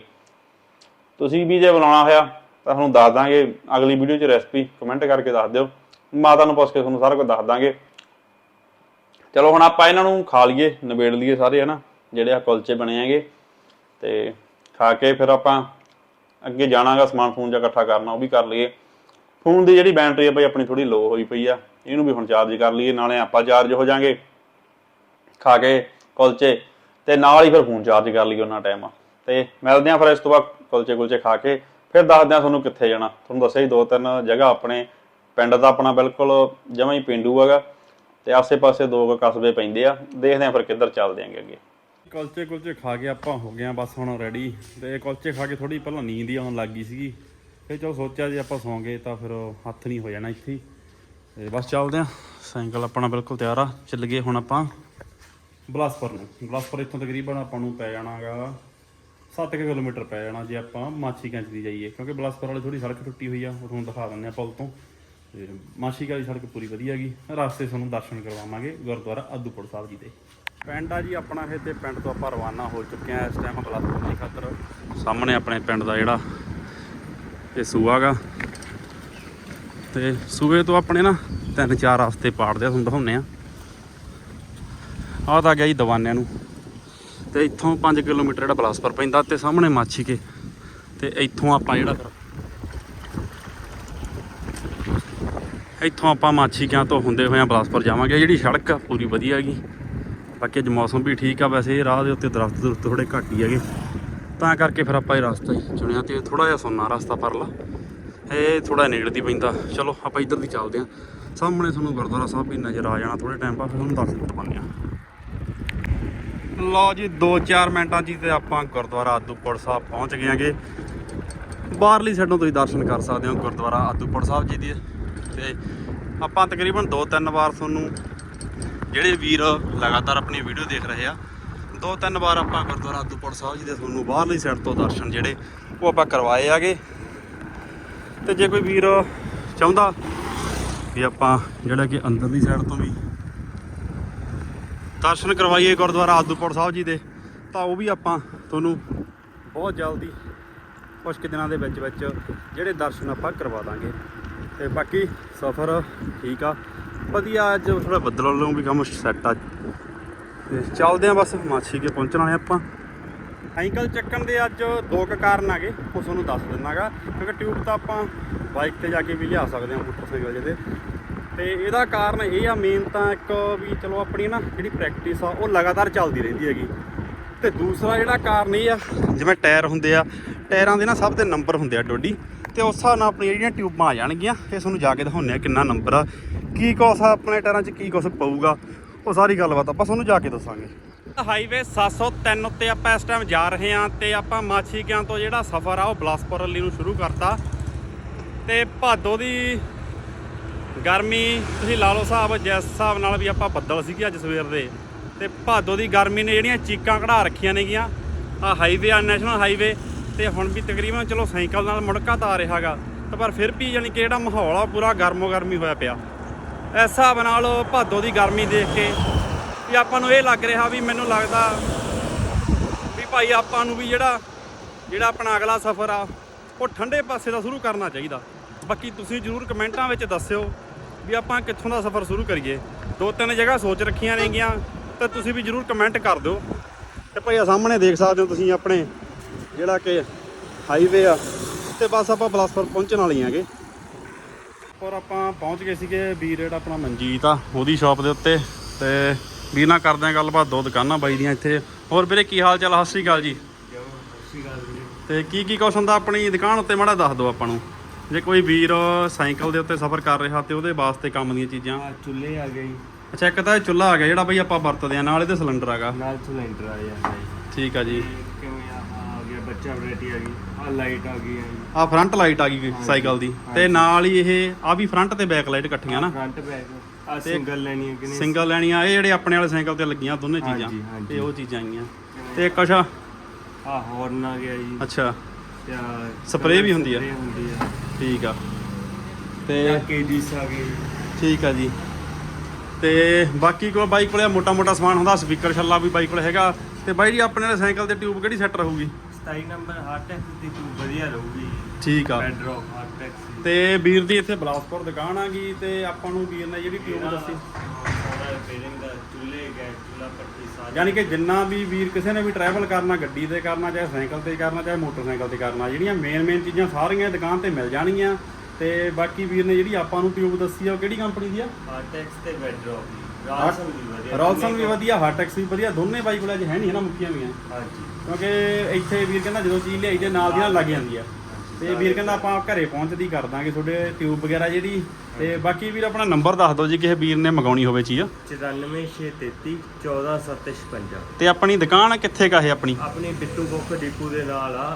ਤੁਸੀਂ ਵੀ ਜੇ ਬਣਾਉਣਾ ਹੋਇਆ ਤਾਂ ਤੁਹਾਨੂੰ ਦੱਸ ਦਾਂਗੇ। ਅਗਲੀ ਵੀਡੀਓ 'ਚ ਰੈਸਪੀ ਕਮੈਂਟ ਕਰਕੇ ਦੱਸ ਦਿਓ। ਮਾਤਾ ਨੂੰ ਪੁੱਛ ਕੇ ਤੁਹਾਨੂੰ ਸਾਰਾ ਕੁਝ ਦੱਸ ਦਾਂਗੇ। ਚਲੋ ਹੁਣ ਆਪਾਂ ਇਹਨਾਂ ਨੂੰ ਖਾ ਲਈਏ, ਨਿਬੇੜ ਲਈਏ ਸਾਰੇ, ਹਨਾ, ਜਿਹੜੇ ਆ ਕੁਲਚੇ ਬਣੇ ਹੈਗੇ। ਤੇ ਖਾ ਕੇ ਫਿਰ ਆਪਾਂ ਅੱਗੇ ਜਾਣਾਗਾ ਸਮਾਨ ਫੋਨ ਜਾਂ ਇਕੱਠਾ ਕਰਨਾ, ਉਹ ਵੀ ਕਰ ਲਈਏ। ਫੋਨ ਦੀ ਜਿਹੜੀ ਬੈਟਰੀ ਆ ਬਈ, ਆਪਣੀ ਥੋੜੀ ਲੋ ਹੋਈ ਪਈ ਆ, ਇਹਨੂੰ ਵੀ ਹੁਣ ਚਾਰਜ ਕਰ ਲਈਏ, ਨਾਲੇ ਆਪਾਂ ਚਾਰਜ ਹੋ ਜਾਾਂਗੇ। ਖਾ ਕੇ ਕੁਲਚੇ, ਤੇ ਨਾਲ ਹੀ ਫਿਰ ਫੋਨ ਚਾਰਜ ਕਰ ਲਈਏ ਉਹਨਾਂ ਟਾਈਮ ਤੇ ਮਿਲਦੇ ਆ ਫਿਰ ਇਸ ਤੋਂ ਬਾਅਦ ਕੁਲਚੇ ਕੁਲਚੇ ਖਾ ਕੇ, ਫਿਰ ਦੱਸਦੇ ਆ ਤੁਹਾਨੂੰ ਕਿੱਥੇ ਜਾਣਾ। ਤੁਹਾਨੂੰ ਦੱਸਿਆ ਹੀ ਦੋ ਤਿੰਨ ਜਗ੍ਹਾ ਆਪਣੇ, ਪਿੰਡ ਦਾ ਆਪਣਾ ਬਿਲਕੁਲ ਜਮਾਂ ਹੀ ਪਿੰਡੂ ਹੈਗਾ। ਤੇ ਆਸੇ-ਪਾਸੇ ਦੋ ਕੁ ਕਸਬੇ ਪੈਂਦੇ ਆ। ਦੇਖਦੇ ਆ ਫਿਰ ਕਿੱਧਰ ਚੱਲਦੇ ਆਂਗੇ ਅੱਗੇ। ਕੁਲਚੇ ਕੁਲਚੇ ਖਾ ਕੇ ਆਪਾਂ ਹੋ ਗਏ ਆ, ਬਸ ਹੁਣ ਰੈਡੀ ਤੇ ਕੁਲਚੇ ਖਾ ਕੇ ਥੋੜੀ ਪਹਿਲਾਂ ਨੀਂਦ ਹੀ ਆਉਣ ਲੱਗ ਗਈ ਸੀਗੀ। ਫਿਰ ਚਲੋ ਸੋਚਿਆ ਜੇ ਆਪਾਂ ਸੌਂਗੇ ਤਾਂ ਫਿਰ ਹੱਥ ਨਹੀਂ ਹੋ ਜਾਣਾ ਇੱਥੇ ਹੀ। ਤੇ ਬਸ ਚੱਲਦੇ ਆ। ਸਾਈਕਲ ਆਪਣਾ ਬਿਲਕੁਲ ਤਿਆਰ ਆ। ਚੱਲ ਗਏ ਹੁਣ ਆਪਾਂ ਬਲਾਸਪੁਰ ਨੂੰ। ਬਲਾਸਪੁਰ ਇੱਥੋਂ ਤਕਰੀਬਨ ਆਪਾਂ ਨੂੰ ਪੈ ਜਾਣਾਗਾ 7 ਕਿਲੋਮੀਟਰ ਪੈ ਜਾਣਾ ਜੇ ਆਪਾਂ ਮਾਛੀਗੰਜ ਦੀ ਜਾਈਏ। ਕਿਉਂਕਿ ਬਲਾਸਪੁਰ ਵਾਲੀ ਥੋੜੀ ਸੜਕ ਟੁੱਟੀ ਹੋਈ ਆ, ਉਹ ਤੁਹਾਨੂੰ ਦਿਖਾ ਦਿੰਦੇ ਆ ਪੁਲ ਤੋਂ ਤੇ ਮਾਛੀ ਵਾਲੀ ਸੜਕ ਪੂਰੀ ਵਧੀਆ ਹੈਗੀ। ਰਸਤੇ ਤੁਹਾਨੂੰ ਦਰਸ਼ਨ ਕਰਵਾਵਾਂਗੇ ਗੁਰਦੁਆਰਾ ਅਦੂਪੁਰ ਸਾਹਿਬ ਜੀ ਦੇ। ਪਿੰਡ ਆ ਜੀ ਆਪਣਾ, ਇਹ ਤੇ ਪਿੰਡ ਤੋਂ ਆਪਾਂ ਰਵਾਨਾ ਹੋ ਚੁੱਕੇ ਆ ਇਸ ਟਾਈਮ ਬਲਾਸਪੁਰ ਦੀ ਖਾਤਰ। ਸਾਹਮਣੇ ਆਪਣੇ ਪਿੰਡ ਦਾ ਜਿਹੜਾ ਇਹ ਸੂਆਗਾ ਤੇ ਸੂਏ ਤੋਂ ਆਪਣੇ ਨਾ ਤਿੰਨ ਚਾਰ ਰਸਤੇ ਪਾੜਦੇ ਆ, ਤੁਹਾਨੂੰ ਦਿਖਾਉਂਦੇ ਆ ਆਹ ਤਾਂ ਗਿਆ ਜੀ ਦਵਾਨਿਆਂ ਨੂੰ। ਤੇ ਇੱਥੋਂ 5 ਕਿਲੋਮੀਟਰ ਜਿਹੜਾ ਬਲਾਸਪੁਰ ਪੈਂਦਾ ਤੇ ਸਾਹਮਣੇ ਮਾਛੀ ਕੇ। ਤੇ ਇੱਥੋਂ ਆਪਾਂ ਜਿਹੜਾ ਇੱਥੋਂ ਆਪਾਂ ਮਾਛੀ ਕਿਆਂ ਤੋਂ ਹੁੰਦੇ ਹੋਏ ਆ ਬਲਾਸਪੁਰ ਜਾਵਾਂਗੇ। ਜਿਹੜੀ ਸੜਕ ਆ, ਪੂਰੀ ਵਧੀਆ ਹੈਗੀ। ਬਾਕੀ ਅੱਜ ਮੌਸਮ ਵੀ ਠੀਕ ਆ ਵੈਸੇ ਇਹ ਰਾਹ ਦੇ ਉੱਤੇ ਦਰਖਤ ਦਰਖਤ ਥੋੜੇ ਘੱਟ ਹੀ ਹੈਗੇ। ਤਾਂ ਕਰਕੇ ਫਿਰ ਆਪਾਂ ਇਹ ਰਸਤਾ ਹੀ ਚੁਣਿਆ ਤੇ ਥੋੜਾ ਜਿਹਾ ਸੁੰਨਾ ਰਸਤਾ ਪਰਲਾ ਇਹ ਥੋੜਾ ਨੇੜਦੀ ਪੈਂਦਾ। ਚਲੋ, ਆਪਾਂ ਇੱਧਰ ਦੀ ਚੱਲਦੇ ਆ ਸਾਹਮਣੇ ਤੁਹਾਨੂੰ ਗੁਰਦੁਆਰਾ ਸਾਹਿਬ ਵੀ ਨਜ਼ਰ ਆ ਜਾਣਾ ਥੋੜੇ ਟਾਈਮ ਬਾਅਦ ਤੁਹਾਨੂੰ ਦਰਸ਼ਨ ਕਰਵਾਉਂਦੇ ਆ ਲਓ ਜੀ 2-4 ਮਿੰਟਾਂ ਜੀ ਹੀ ਤੇ ਆਪਾਂ ਗੁਰਦੁਆਰਾ ਆਦੂਪੁਰ ਸਾਹਿਬ ਪਹੁੰਚ ਗਏ ਆਂਗੇ ਬਾਹਰਲੀ ਸਾਈਡੋਂ ਤੁਸੀਂ ਦਰਸ਼ਨ ਕਰ ਸਕਦੇ ਹੋ ਗੁਰਦੁਆਰਾ ਆਦੂਪੁਰ ਸਾਹਿਬ ਜੀ ਦੀ। ਤੇ ਆਪਾਂ ਤਕਰੀਬਨ 2-3 ਵਾਰ ਤੁਹਾਨੂੰ ਜਿਹੜੇ ਵੀਰ ਲਗਾਤਾਰ ਆਪਣੀ ਵੀਡੀਓ ਦੇਖ ਰਹੇ ਆ ਦੋ ਤਿੰਨ ਵਾਰ ਆਪਾਂ ਗੁਰਦੁਆਰਾ ਆਦੂਪੁਰ ਸਾਹਿਬ ਜੀ ਦੇ ਤੁਹਾਨੂੰ ਬਾਹਰਲੀ ਸਾਈਡ ਤੋਂ ਦਰਸ਼ਨ ਜਿਹੜੇ ਉਹ ਆਪਾਂ ਕਰਵਾਏ ਆਗੇ। ਤੇ ਜੇ ਕੋਈ ਵੀਰ ਚਾਹੁੰਦਾ ਵੀ ਆਪਾਂ ਜਿਹੜਾ ਕਿ ਅੰਦਰਲੀ ਸਾਈਡ ਤੋਂ ਵੀ ਦਰਸ਼ਨ ਕਰਵਾਈਏ ਗੁਰਦੁਆਰਾ ਆਦੂਪੁਰ ਸਾਹਿਬ ਜੀ ਦੇ, ਤਾਂ ਉਹ ਵੀ ਆਪਾਂ ਤੁਹਾਨੂੰ ਬਹੁਤ ਜਲਦੀ ਕੁਝ ਕੁ ਦਿਨਾਂ ਦੇ ਵਿੱਚ ਵਿੱਚ ਜਿਹੜੇ ਦਰਸ਼ਨ ਆਪਾਂ ਕਰਵਾ ਦਾਂਗੇ। ਤੇ ਬਾਕੀ ਸਫ਼ਰ, ਠੀਕ ਆ। ਵਧੀਆ, ਅੱਜ ਥੋੜਾ ਬੱਦਲ ਵੱਲੋਂ ਵੀ ਕੰਮ ਸੈੱਟ ਆ। ਤੇ ਚੱਲਦੇ ਆ ਬਸ, ਮਾਛੀ ਕੇ ਪਹੁੰਚਣ ਵਾਲੇ ਆਪਾਂ। ਸਾਈਕਲ ਚੱਕਣ ਦੇ ਅੱਜ ਦੋ ਕੁ ਕਾਰਨ ਆਗੇ ਉਹ ਤੁਹਾਨੂੰ ਦੱਸ ਦਿੰਨਾਗਾ। ਕਿਉਂਕਿ ਟਿਊਬ ਤਾਂ ਆਪਾਂ ਬਾਈਕ ਤੇ ਜਾ ਕੇ ਵੀ ਲਿਆ ਸਕਦੇ ਹਾਂ ਮੋਟਰਸਾਈਕਲ ਜਿਹਦੇ। ਤੇ ਇਹਦਾ ਕਾਰਨ ਇਹ ਆ ਮੇਨ ਤਾਂ ਇੱਕ ਵੀ ਚਲੋ ਆਪਣੀ ਨਾ ਜਿਹੜੀ ਪ੍ਰੈਕਟਿਸ ਆ, ਉਹ ਲਗਾਤਾਰ ਚੱਲਦੀ ਰਹਿੰਦੀ ਹੈਗੀ। ਤੇ ਦੂਸਰਾ ਜਿਹੜਾ ਕਾਰਨ ਇਹ ਆ, ਜਿਵੇਂ ਟਾਇਰ ਹੁੰਦੇ ਆ, ਟਾਇਰਾਂ ਦੇ ਨਾ ਸਭ ਦੇ ਨੰਬਰ ਹੁੰਦੇ ਆ ਡੋਡੀ। ਤੇ ਉਸ ਹਿਸਾਬ ਨਾਲ ਆਪਣੀਆਂ ਜਿਹੜੀਆਂ ਟਿਊਬਾਂ ਆ ਜਾਣਗੀਆਂ ਇਹ ਤੁਹਾਨੂੰ ਜਾ ਕੇ ਦਿਖਾਉਂਦੇ ਆ ਕਿੰਨਾ ਨੰਬਰ ਆ। ਕੀ ਕੁਛ ਆ ਆਪਣੇ ਟਾਇਰਾਂ 'ਚ, ਕੀ ਕੁਛ ਪਊਗਾ, ਉਹ ਸਾਰੀ ਗੱਲਬਾਤ ਆਪਾਂ ਤੁਹਾਨੂੰ ਜਾ ਕੇ ਦੱਸਾਂਗੇ। ਹਾਈਵੇ 703 ਉੱਤੇ ਆਪਾਂ ਇਸ ਟਾਈਮ ਜਾ ਰਹੇ ਹਾਂ ਤੇ ਆਪਾਂ ਮਾਛੀ ਕਿਆਂ ਤੋਂ ਜਿਹੜਾ ਸਫ਼ਰ ਆ, ਉਹ ਬਲਾਸਪੁਰ ਵੱਲੀ ਨੂੰ ਸ਼ੁਰੂ ਕਰਤਾ। ਤੇ ਭਾਦੋ ਦੀ ਗਰਮੀ, ਤੁਸੀਂ ਲਾ ਲਓ ਹਿਸਾਬ, ਜਿਸ ਹਿਸਾਬ ਨਾਲ ਵੀ ਆਪਾਂ ਬੱਦਲ ਸੀਗੇ ਅੱਜ ਸਵੇਰ ਦੇ, ਤੇ ਭਾਦੋ ਦੀ ਗਰਮੀ ਨੇ ਜਿਹੜੀਆਂ ਚੀਕਾਂ ਕਢਾ ਰੱਖੀਆਂ ਨੇਗੀਆਂ। ਆ ਹਾਈਵੇ ਆ ਨੈਸ਼ਨਲ ਹਾਈਵੇ ਤੇ ਹੁਣ ਵੀ ਤਕਰੀਬਨ ਚਲੋ ਸਾਈਕਲ ਨਾਲ ਮੁੜਕਾ ਤਾਂ ਆ ਰਿਹਾਗਾ, ਤੇ ਪਰ ਫਿਰ ਵੀ ਯਾਨੀ ਕਿ ਜਿਹੜਾ ਮਾਹੌਲ ਆ ਪੂਰਾ ਗਰਮੋ ਗਰਮੀ ਹੋਇਆ ਪਿਆ। ਇਸ ਹਿਸਾਬ ਨਾਲ ਭਾਦੋ ਦੀ ਗਰਮੀ ਦੇਖ ਕੇ ਵੀ ਆਪਾਂ ਨੂੰ ਇਹ ਲੱਗ ਰਿਹਾ ਵੀ ਮੈਨੂੰ ਲੱਗਦਾ ਵੀ ਭਾਈ ਆਪਾਂ ਨੂੰ ਵੀ ਜਿਹੜਾ ਜਿਹੜਾ ਆਪਣਾ ਅਗਲਾ ਸਫ਼ਰ ਆ, ਉਹ ਠੰਡੇ ਪਾਸੇ ਦਾ ਸ਼ੁਰੂ ਕਰਨਾ ਚਾਹੀਦਾ। ਬਾਕੀ ਤੁਸੀਂ ਜਰੂਰ ਕਮੈਂਟਾਂ ਵਿੱਚ ਦੱਸਿਓ ਵੀ ਆਪਾਂ ਕਿੱਥੋਂ ਦਾ ਸਫ਼ਰ ਸ਼ੁਰੂ ਕਰੀਏ। ਦੋ ਤਿੰਨ ਜਗ੍ਹਾ ਸੋਚ ਰੱਖੀਆਂ ਨੇਗੀਆਂ, ਤਾਂ ਤੁਸੀਂ ਵੀ ਜਰੂਰ ਕਮੈਂਟ ਕਰ ਦਿਓ। ਤੇ ਭਾਈ ਸਾਹਮਣੇ ਦੇਖ ਸਕਦੇ ਹੋ ਤੁਸੀਂ ਆਪਣੇ ਜਿਹੜਾ ਕਿ ਹਾਈਵੇ ਆ ਤੇ ਬਸ ਆਪਾਂ ਬਲਾਸਪੁਰ ਪਹੁੰਚਣ ਵਾਲੇ ਆਂਗੇ ਔਰ ਆਪਾਂ ਪਹੁੰਚ ਗਏ ਸੀਗੇ ਵੀਰ ਜਿਹੜਾ ਆਪਣਾ ਮਨਜੀਤ ਆ ਉਹਦੀ ਸ਼ਾਪ ਦੇ ਉੱਤੇ। ਤੇ ਵੀਰ ਨਾਲ ਕਰਦੇ ਆ ਗੱਲਬਾਤ ਦੋ ਦੁਕਾਨਾਂ ਬਾਈ ਦੀਆਂ ਇੱਥੇ। ਹੋਰ ਵੀਰੇ ਕੀ ਹਾਲ ਚਾਲ ਸਤਿ ਸ਼੍ਰੀ ਅਕਾਲ ਜੀ। ਤੇ ਕੀ ਕੀ ਕੁਛ ਹੁੰਦਾ ਆਪਣੀ ਦੁਕਾਨ ਉੱਤੇ ਮਾੜਾ ਦੱਸ ਦਿਓ ਆਪਾਂ ਨੂੰ। ਜੇ ਕੋਈ ਵੀਰ ਸਾਈਕਲ ਦੇ ਉੱਤੇ ਸਫ਼ਰ ਕਰ ਰਿਹਾ ਤੇ ਉਹਦੇ ਵਾਸਤੇ ਕੰਮ ਦੀਆਂ ਚੀਜ਼ਾਂ। ਆ ਚੁੱਲ੍ਹੇ ਆ ਗਏ। ਅੱਛਾ ਇੱਕ ਤਾਂ ਇਹ ਚੁੱਲ੍ਹਾ ਆ ਗਿਆ ਜਿਹੜਾ ਬਈ ਆਪਾਂ ਵਰਤਦੇ ਆ ਨਾਲ ਇਹਦੇ ਸਿਲੰਡਰ ਹੈਗਾ। ਨਾਲ ਸਿਲੰਡਰ ਆ ਜਾਂਦਾ ਠੀਕ ਆ ਜੀ। ਬੱਚਾ ਵੈਰਾਈਟੀ ਆ ਗਈ ਆ ਲਾਈਟ ਆ ਗਈ ਆ ਜੀ। ਆ ਫਰੰਟ ਲਾਈਟ ਆ ਗਈ ਸਾਈਕਲ ਦੀ। ਤੇ ਨਾਲ ਹੀ ਇਹ ਆ ਵੀ ਫਰੰਟ ਤੇ ਬੈਕ ਲਾਈਟ ਇਕੱਠੀਆਂ ਨਾ। ਫਰੰਟ ਬੈਕ ਆ ਸਿੰਗਲ ਲੈਣੀ ਹੈ ਕਿ ਨਹੀਂ? ਸਿੰਗਲ ਲੈਣੀਆਂ ਇਹ ਜਿਹੜੇ ਆਪਣੇ ਵਾਲੇ ਸਾਈਕਲ ਤੇ ਲੱਗੀਆਂ ਦੋਨੇ ਚੀਜ਼ਾਂ। ਤੇ ਉਹ ਚੀਜ਼ਾਂ ਆਈਆਂ। ਤੇ ਇੱਕ ਅੱਛਾ ਆ ਹਾਰਨ ਆ ਗਿਆ ਜੀ। ਅੱਛਾ। Spray ਵੀ ਹੁੰਦੀ ਆ? ਠੀਕ ਆ। ਤੇ ਕੇਜੀਸ ਆ ਗਈ ਠੀਕ ਆ ਜੀ। ਤੇ ਬਾਕੀ ਕੋਲ ਬਾਈਕ ਕੋਲੇ ਮੋਟਾ ਮੋਟਾ ਸਮਾਨ ਹੁੰਦਾ ਸਪੀਕਰ ਛੱਲਾ ਵੀ ਬਾਈਕ ਕੋਲੇ ਹੈਗਾ। ਤੇ ਬਾਈ ਜੀ ਆਪਣੇ ਵਾਲੇ ਸਾਈਕਲ ਤੇ ਟਿਊਬ ਕਿਹੜੀ ਸੈੱਟ ਰਹੂਗੀ? 27 ਨੰਬਰ ਹਾਰਟੈਕਸ ਦੀ ਤੂੰ ਵਧੀਆ ਰਹੂਗੀ। ਠੀਕ ਆ। ਪੈਡਰੋ ਹਾਰਟੈਕਸ ਤੇ ਵੀਰ ਦੀ ਇੱਥੇ ਬਲਾਸਪੁਰ ਦੁਕਾਨ ਆ ਗਈ ਤੇ ਆਪਾਂ ਨੂੰ ਵੀਰ ਨੇ ਜਿਹੜੀ ਟਿਊਬ ਦੱਸੀ? ਸਾਰਾ ਰਿਪੇਅਰਿੰਗ ਦਾ ਚੁੱਲ੍ਹੇ ਗੈਸ ਚੁੱਲ੍ਹਾ ਪੱਟੀ ਸਾਰੀ। ਯਾਨੀ ਕਿ ਜਿੰਨਾ ਵੀ ਵੀਰ ਕਿਸੇ ਨੇ ਵੀ ਟਰੈਵਲ ਕਰਨਾ ਗੱਡੀ ਤੇ ਕਰਨਾ ਚਾਹੇ ਸਾਈਕਲ ਤੇ ਕਰਨਾ ਚਾਹੇ ਮੋਟਰਸਾਈਕਲ ਤੇ ਕਰਨਾ ਜਿਹੜੀਆਂ ਮੇਨ ਮੇਨ ਚੀਜ਼ਾਂ ਸਾਰੀਆਂ ਦੁਕਾਨ ਤੇ ਮਿਲ ਜਾਣਗੀਆਂ ਤੇ ਬਾਕੀ ਵੀਰ ਨੇ ਜਿਹੜੀ ਆਪਾਂ ਨੂੰ ਟਿਊਬ ਦੱਸੀ ਆ ਉਹ ਕਿਹੜੀ ਕੰਪਨੀ ਦੀ ਆ? ਹਾਰਟੈਕਸ ਤੇ ਪੈਡਰੋ ਰਾਸਨ ਵੀ ਵਧੀਆ ਰੋਲਸਨ ਵੀ ਵਧੀਆ ਹਾਰਟੈਕਸ ਵੀ ਵਧੀਆ ਦੋਨੇ ਬਾਈਕ ਕੋਲ ਅੱਜ ਹੈ ਨਹੀਂ ਹੈ ਨਾ ਮੁੱਕੀਆਂ ਵੀਆਂ ਹਾਂਜੀ। ਕਿਉਂਕਿ ਇੱਥੇ ਵੀਰ ਕਹਿੰਦਾ ਜਦੋਂ ਚੀਜ਼ ਲਿਆਈ ਤੇ ਨਾਲ ਦੀ ਨਾਲ ਲੱਗ ਜਾਂਦੀ ਆ। ਤੇ ਵੀਰ ਕਹਿੰਦਾ ਆਪਾਂ ਘਰੇ ਪਹੁੰਚਦੀ ਕਰ ਦਾਂਗੇ ਤੁਹਾਡੇ ਟਿਊਬ ਵਗੈਰਾ ਜਿਹੜੀ। ਤੇ ਬਾਕੀ ਵੀਰ ਆਪਣਾ ਨੰਬਰ ਦੱਸ ਦਿਓ ਜੀ ਕਿਸੇ ਵੀਰ ਨੇ ਮੰਗਾਉਣੀ ਹੋਵੇ ਚੀਜ਼। 94633 14756 ਤੇ ਆਪਣੀ ਦੁਕਾਨ ਕਿੱਥੇ ਕਾ ਹੈ ਆਪਣੀ? ਆਪਣੀ ਬਿੱਟੂ ਬੁੱਕ ਡਿਪੂ ਦੇ ਨਾਲ ਆ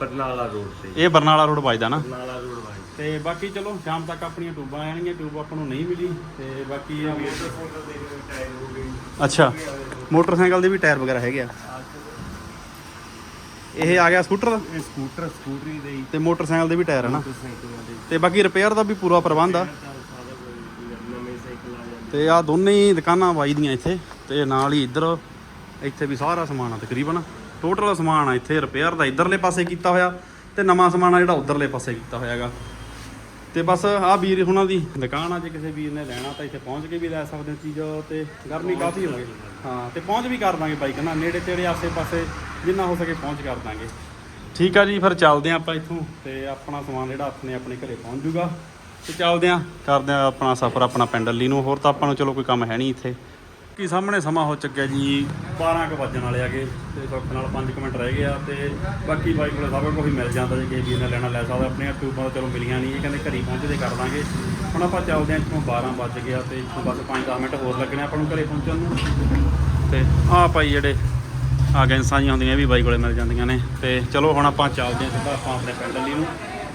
ਬਰਨਾਲਾ ਰੋਡ ਤੇ। ਇਹ ਬਰਨਾਲਾ ਰੋਡ ਵੱਜਦਾ ਨਾ। ਬਰਨਾਲਾ ਰੋਡ ਵਾਈ ਤੇ ਬਾਕੀ ਚਲੋ ਸ਼ਾਮ ਤੱਕ ਆਪਣੀਆਂ ਟਿਊਬਾਂ ਆਣਗੀਆਂ ਟਿਊਬ ਆਪਾਂ ਨੂੰ ਨਹੀਂ ਮਿਲੀ ਤੇ ਬਾਕੀ ਇਹ ਵੀਰ ਮੋਟਰਸਾਈਕਲ ਦੇ ਟਾਇਰ ਹੋ। ਗਈ ਅੱਛਾ ਮੋਟਰਸਾਈਕਲ ਦੇ ਵੀ ਟਾਇਰ ਵਗੈਰਾ ਹੈਗੇ ਆ? ਇਹ ਆ ਗਿਆ ਸਕੂਟਰ? ਦਾ ਇਹ ਸਕੂਟਰ ਸਕੂਟਰੀ ਦੇ ਹੀ। ਤੇ ਮੋਟਰਸਾਈਕਲ ਦੇ ਵੀ ਟਾਇਰ ਹੈ ਨਾ? ਸਾਈਕਲਾਂ ਦੇ। ਤੇ ਬਾਕੀ ਰਿਪੇਅਰ ਦਾ ਵੀ ਪੂਰਾ ਪ੍ਰਬੰਧ ਆ। ਤੇ ਆ ਦੋਨੇ ਹੀ ਦੁਕਾਨਾਂ ਵਾਈ ਦੀਆਂ ਇੱਥੇ ਤੇ ਨਾਲ ਹੀ ਇੱਧਰ ਇੱਥੇ ਵੀ ਸਾਰਾ ਸਮਾਨ ਆ ਤਕਰੀਬਨ। ਟੋਟਲ ਸਮਾਨ ਆ ਇੱਥੇ ਰਿਪੇਅਰ ਦਾ ਇਧਰਲੇ ਪਾਸੇ ਕੀਤਾ ਹੋਇਆ ਤੇ ਨਵਾਂ ਸਮਾਨ ਆ ਜਿਹੜਾ ਉਧਰਲੇ ਪਾਸੇ ਕੀਤਾ ਹੋਇਆਗਾ ਤੇ ਬਸ ਆ ਵੀਰ ਹੁਣਾਂ ਦੀ ਦੁਕਾਨ ਆ, ਜੇ ਕਿਸੇ ਵੀਰ ਨੇ ਲੈਣਾ ਤਾਂ ਇੱਥੇ ਪਹੁੰਚ ਕੇ ਵੀ ਲੈ ਸਕਦੇ ਹੋ ਚੀਜ਼, ਤੇ ਗਰਮੀ ਕਾਫੀ ਹੋ ਗਈ। ਹਾਂ, ਤੇ ਪਹੁੰਚ ਵੀ ਕਰ ਦਾਂਗੇ ਬਾਈਕ ਨਾਲ ਨੇੜੇ ਤੇੜੇ ਆਸੇ-ਪਾਸੇ ਜਿੰਨਾ ਹੋ ਸਕੇ ਪਹੁੰਚ ਕਰ ਦਾਂਗੇ। ਠੀਕ ਆ ਜੀ, ਫਿਰ ਚੱਲਦੇ ਆ ਆਪਾਂ ਇੱਥੋਂ, ਤੇ ਆਪਣਾ ਸਮਾਨ ਜਿਹੜਾ ਆਪਣੇ ਆਪਣੇ ਘਰੇ ਪਹੁੰਚ ਜੂਗਾ। ਤੇ ਚੱਲਦੇ ਆ ਕਰਦੇ ਆ ਆਪਣਾ ਸਫ਼ਰ, ਆਪਣਾ ਪਿੰਡ, ਅੱਲੀ ਨੂੰ। ਹੋਰ ਤਾਂ ਆਪਾਂ ਨੂੰ ਚਲੋ ਕੋਈ ਕੰਮ ਹੈ ਨਹੀਂ ਇੱਥੇ। ਬਾਕੀ ਸਾਹਮਣੇ ਸਮਾਂ ਹੋ ਚੁੱਕਿਆ ਜੀ? 12 ਕੁ ਵੱਜਣ ਵਾਲੇ ਆਗੇ ਤੇ ਸੁੱਖ ਨਾਲ 5 ਮਿੰਟ ਰਹਿ ਗਏ ਆ ਤੇ ਬਾਕੀ ਬਾਈਕ ਕੋਲੇ ਸਭ ਕੁਝ ਮਿਲ ਜਾਂਦਾ ਜੇ, ਕਿਸੇ ਵੀਰ ਨੇ ਲੈਣਾ ਲੈ ਸਕਦਾ, ਆਪਣੀਆਂ ਟਿਊਬਾਂ ਤਾਂ ਚਲੋ ਮਿਲੀਆਂ ਨਹੀਂ, ਇਹ ਕਹਿੰਦੇ ਘਰੀ ਪਹੁੰਚਦੇ ਕਰ ਦਾਂਗੇ। ਹੁਣ ਆਪਾਂ ਚੱਲਦੇ ਆ ਇੱਥੋਂ 12 ਵੱਜ ਗਿਆ ਤੇ ਇੱਥੋਂ ਬਸ 5-10 ਮਿੰਟ ਹੋਰ ਲੱਗਣੇ ਆਪਾਂ ਨੂੰ ਘਰੇ ਪਹੁੰਚਣ ਨੂੰ। ਤੇ ਆਹ ਭਾਈ ਜਿਹੜੇ ਆ ਗੈਂਸਾਂ ਜਿਹੀਆਂ ਹੁੰਦੀਆਂ ਇਹ ਵੀ ਬਾਈ ਕੋਲੇ ਮਿਲ ਜਾਂਦੀਆਂ ਨੇ। ਤੇ ਚਲੋ ਹੁਣ ਆਪਾਂ ਚੱਲਦੇ ਹਾਂ ਸਿੱਧਾ ਆਪਾਂ ਆਪਣੇ ਪਿੰਡ ਲਈ ਨੂੰ।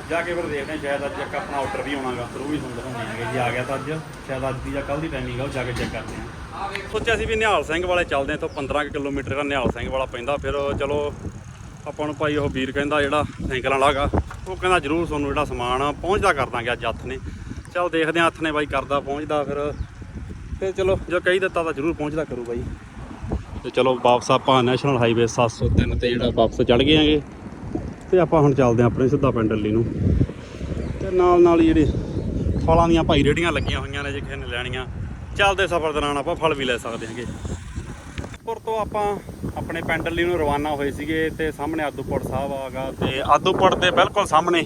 ਜਾ ਕੇ ਫਿਰ ਦੇਖਦੇ ਹਾਂ, ਸ਼ਾਇਦ ਅੱਜ ਇੱਕ ਆਪਣਾ ਆਰਡਰ ਵੀ ਆਉਣਾਗਾ, ਫਿਰ ਉਹ ਵੀ ਤੁਹਾਨੂੰ ਦਿਖਾਉਂਦੇ ਹੈਗੇ ਜੇ ਆ ਗਿਆ ਤਾਂ ਅੱਜ, ਸ਼ਾਇਦ ਅੱਜ ਦੀ ਜਾਂ ਕੱਲ ਦੀ ਟਾਈਮਿੰਗ ਆ, ਉਹ ਜਾ ਕੇ ਚੈੱਕ ਕਰਦੇ ਹਾਂ। ਸੋਚਿਆ ਸੀ ਵੀ ਨਿਹਾਲ ਸਿੰਘ ਵਾਲੇ ਚੱਲਦੇ ਹਾਂ ਤੋਂ 15 ਕੁ ਕਿਲੋਮੀਟਰ ਦਾ ਨਿਹਾਲ ਸਿੰਘ ਵਾਲਾ ਪੈਂਦਾ, ਫਿਰ ਚਲੋ ਆਪਾਂ ਨੂੰ ਭਾਈ ਉਹ ਵੀਰ ਕਹਿੰਦਾ ਜਿਹੜਾ ਸਾਈਕਲਾਂ ਵਾਲਾਗਾ ਉਹ ਕਹਿੰਦਾ ਜ਼ਰੂਰ ਤੁਹਾਨੂੰ ਜਿਹੜਾ ਸਮਾਨ ਪਹੁੰਚਦਾ ਕਰ ਦਾਂਗੇ ਅੱਜ ਹੱਥ ਨੇ। ਚਲ ਦੇਖਦੇ ਹਾਂ ਹੱਥ ਨੇ ਬਾਈ ਕਰਦਾ ਪਹੁੰਚਦਾ ਫਿਰ ਫਿਰ ਚਲੋ ਜੇ ਕਹੀ ਦਿੱਤਾ ਤਾਂ ਜ਼ਰੂਰ ਪਹੁੰਚਦਾ ਕਰੂ ਬਾਈ। ਤੇ ਚਲੋ ਵਾਪਸ ਆਪਾਂ ਨੈਸ਼ਨਲ ਹਾਈਵੇ 703 ਤੇ ਜਿਹੜਾ ਵਾਪਸ ਚੜ ਗਏ ਆਂਗੇ ਤੇ ਆਪਾਂ ਹੁਣ ਚੱਲਦੇ ਆਂ ਆਪਣੇ ਸਿੱਧਾ ਪਿੰਡ ਲਈ ਨੂੰ। ਤੇ ਨਾਲ ਨਾਲ ਹੀ ਜਿਹੜੇ ਫਲਾਂ ਦੀਆਂ ਭਾਈ ਰੇੜੀਆਂ ਲੱਗੀਆਂ ਹੋਈਆਂ ਨੇ ਜੇ ਕਿਸੇ ਨੇ ਲੈਣੀਆਂ। ਚੱਲਦੇ ਸਫ਼ਰ ਦੌਰਾਨ ਆਪਾਂ ਫਲ ਵੀ ਲੈ ਸਕਦੇ ਹਾਂਗੇ। ਪੁਰ ਤੋਂ ਆਪਾਂ ਆਪਣੇ ਪਿੰਡ ਲਈ ਨੂੰ ਰਵਾਨਾ ਹੋਏ ਸੀਗੇ ਤੇ ਸਾਹਮਣੇ ਆਦੂਪੁਰ ਸਾਹਿਬ ਆਗਾ ਤੇ ਆਦੂਪੁਰ ਦੇ ਬਿਲਕੁਲ ਸਾਹਮਣੇ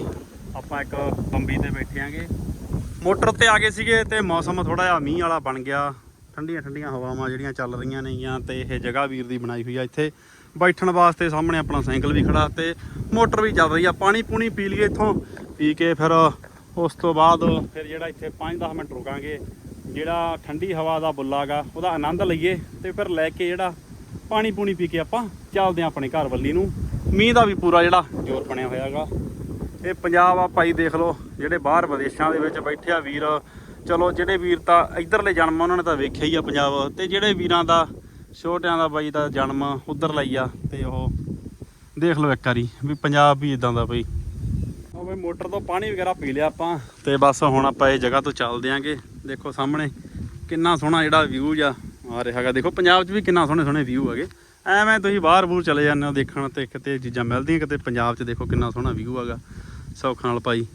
ਆਪਾਂ ਇੱਕ ਬੰਬੀ ਤੇ ਬੈਠੇ ਆਂਗੇ ਮੋਟਰ ਤੇ ਆ ਗਏ ਸੀਗੇ ਤੇ ਮੌਸਮ ਥੋੜਾ ਜਿਹਾ ਮੀਂਹ ਵਾਲਾ ਬਣ ਗਿਆ। ਠੰਡੀਆਂ ਠੰਡੀਆਂ ਹਵਾਵਾਂ ਜਿਹੜੀਆਂ ਚੱਲ ਰਹੀਆਂ ਨੇਗੀਆਂ ਤੇ ਇਹ ਜਗ੍ਹਾ ਵੀਰ ਦੀ ਬਣਾਈ ਹੋਈ ਆ ਇੱਥੇ। ਬੈਠਣ ਵਾਸਤੇ ਸਾਹਮਣੇ ਆਪਣਾ ਸਾਈਕਲ ਵੀ ਖੜਾ ਤੇ ਮੋਟਰ ਵੀ ਚੱਲ ਰਹੀ ਆ, ਪਾਣੀ ਪੂਣੀ ਪੀ ਲਈਏ ਇੱਥੋਂ, ਪੀ ਕੇ ਫਿਰ ਉਸ ਤੋਂ ਬਾਅਦ ਫਿਰ ਜਿਹੜਾ ਇੱਥੇ 5-10 ਮਿੰਟ ਰੁਕਾਂਗੇ, ਜਿਹੜਾ ਠੰਡੀ ਹਵਾ ਦਾ ਬੁੱਲਾਗਾ ਉਹਦਾ ਆਨੰਦ ਲਈਏ ਤੇ ਫਿਰ ਲੈ ਕੇ ਜਿਹੜਾ ਪਾਣੀ ਪੂਣੀ ਪੀ ਕੇ ਆਪਾਂ ਚੱਲਦੇ ਆਂ ਆਪਣੇ ਘਰ ਵੱਲੀ ਨੂੰ। ਮੀਂਹ ਦਾ ਵੀ ਪੂਰਾ ਜਿਹੜਾ ਜ਼ੋਰ ਬਣਿਆ ਹੋਇਆਗਾ ਇਹ ਪੰਜਾਬ ਆ ਭਾਈ ਦੇਖ ਲਓ, ਜਿਹੜੇ ਬਾਹਰ ਵਿਦੇਸ਼ਾਂ ਦੇ ਵਿੱਚ ਬੈਠੇ ਆ ਵੀਰ, ਚਲੋ ਜਿਹੜੇ ਵੀਰ ਤਾਂ ਇਧਰਲੇ ਜਨਮ ਉਹਨਾਂ ਨੇ ਤਾਂ ਵੇਖਿਆ ਹੀ ਆ ਪੰਜਾਬ ਤੇ ਜਿਹੜੇ ਵੀਰਾਂ ਦਾ ਛੋਟਿਆਂ ਦਾ ਬਾਈ ਦਾ ਜਨਮ ਉਧਰ ਲਈ ਆ ਤੇ ਉਹ ਦੇਖ ਲਓ ਇੱਕ ਵਾਰੀ ਵੀ ਪੰਜਾਬ ਵੀ ਇਦਾਂ ਦਾ ਬਈ। ਉਹ ਬਈ ਮੋਟਰ ਤੋਂ ਪਾਣੀ ਵਗੈਰਾ ਪੀ ਲਿਆ ਆਪਾਂ ਤੇ ਬਸ ਹੁਣ ਆਪਾਂ ਇਹ ਜਗ੍ਹਾ ਤੋਂ ਚੱਲਦੇ ਆਂਗੇ। ਦੇਖੋ ਸਾਹਮਣੇ ਕਿੰਨਾ ਸੋਹਣਾ ਜਿਹੜਾ ਵਿਊ ਆ ਆ ਰਿਹਾ ਹੈਗਾ। ਦੇਖੋ ਪੰਜਾਬ 'ਚ ਵੀ ਕਿੰਨਾ ਸੋਹਣੇ ਸੋਹਣੇ ਵਿਊ ਹੈਗੇ। ਐਵੇਂ ਤੁਸੀਂ ਬਾਹਰ ਬੂਰ ਚਲੇ ਜਾਂਦੇ ਹੋ ਦੇਖਣ ਤੇ ਕਿਤੇ ਚੀਜ਼ਾਂ ਮਿਲਦੀਆਂ, ਕਿਤੇ ਪੰਜਾਬ 'ਚ ਦੇਖੋ ਕਿੰਨਾ ਸੋਹਣਾ ਵਿਊ ਹੈਗਾ। ਸੌਖ ਨਾਲ ਭਾਈ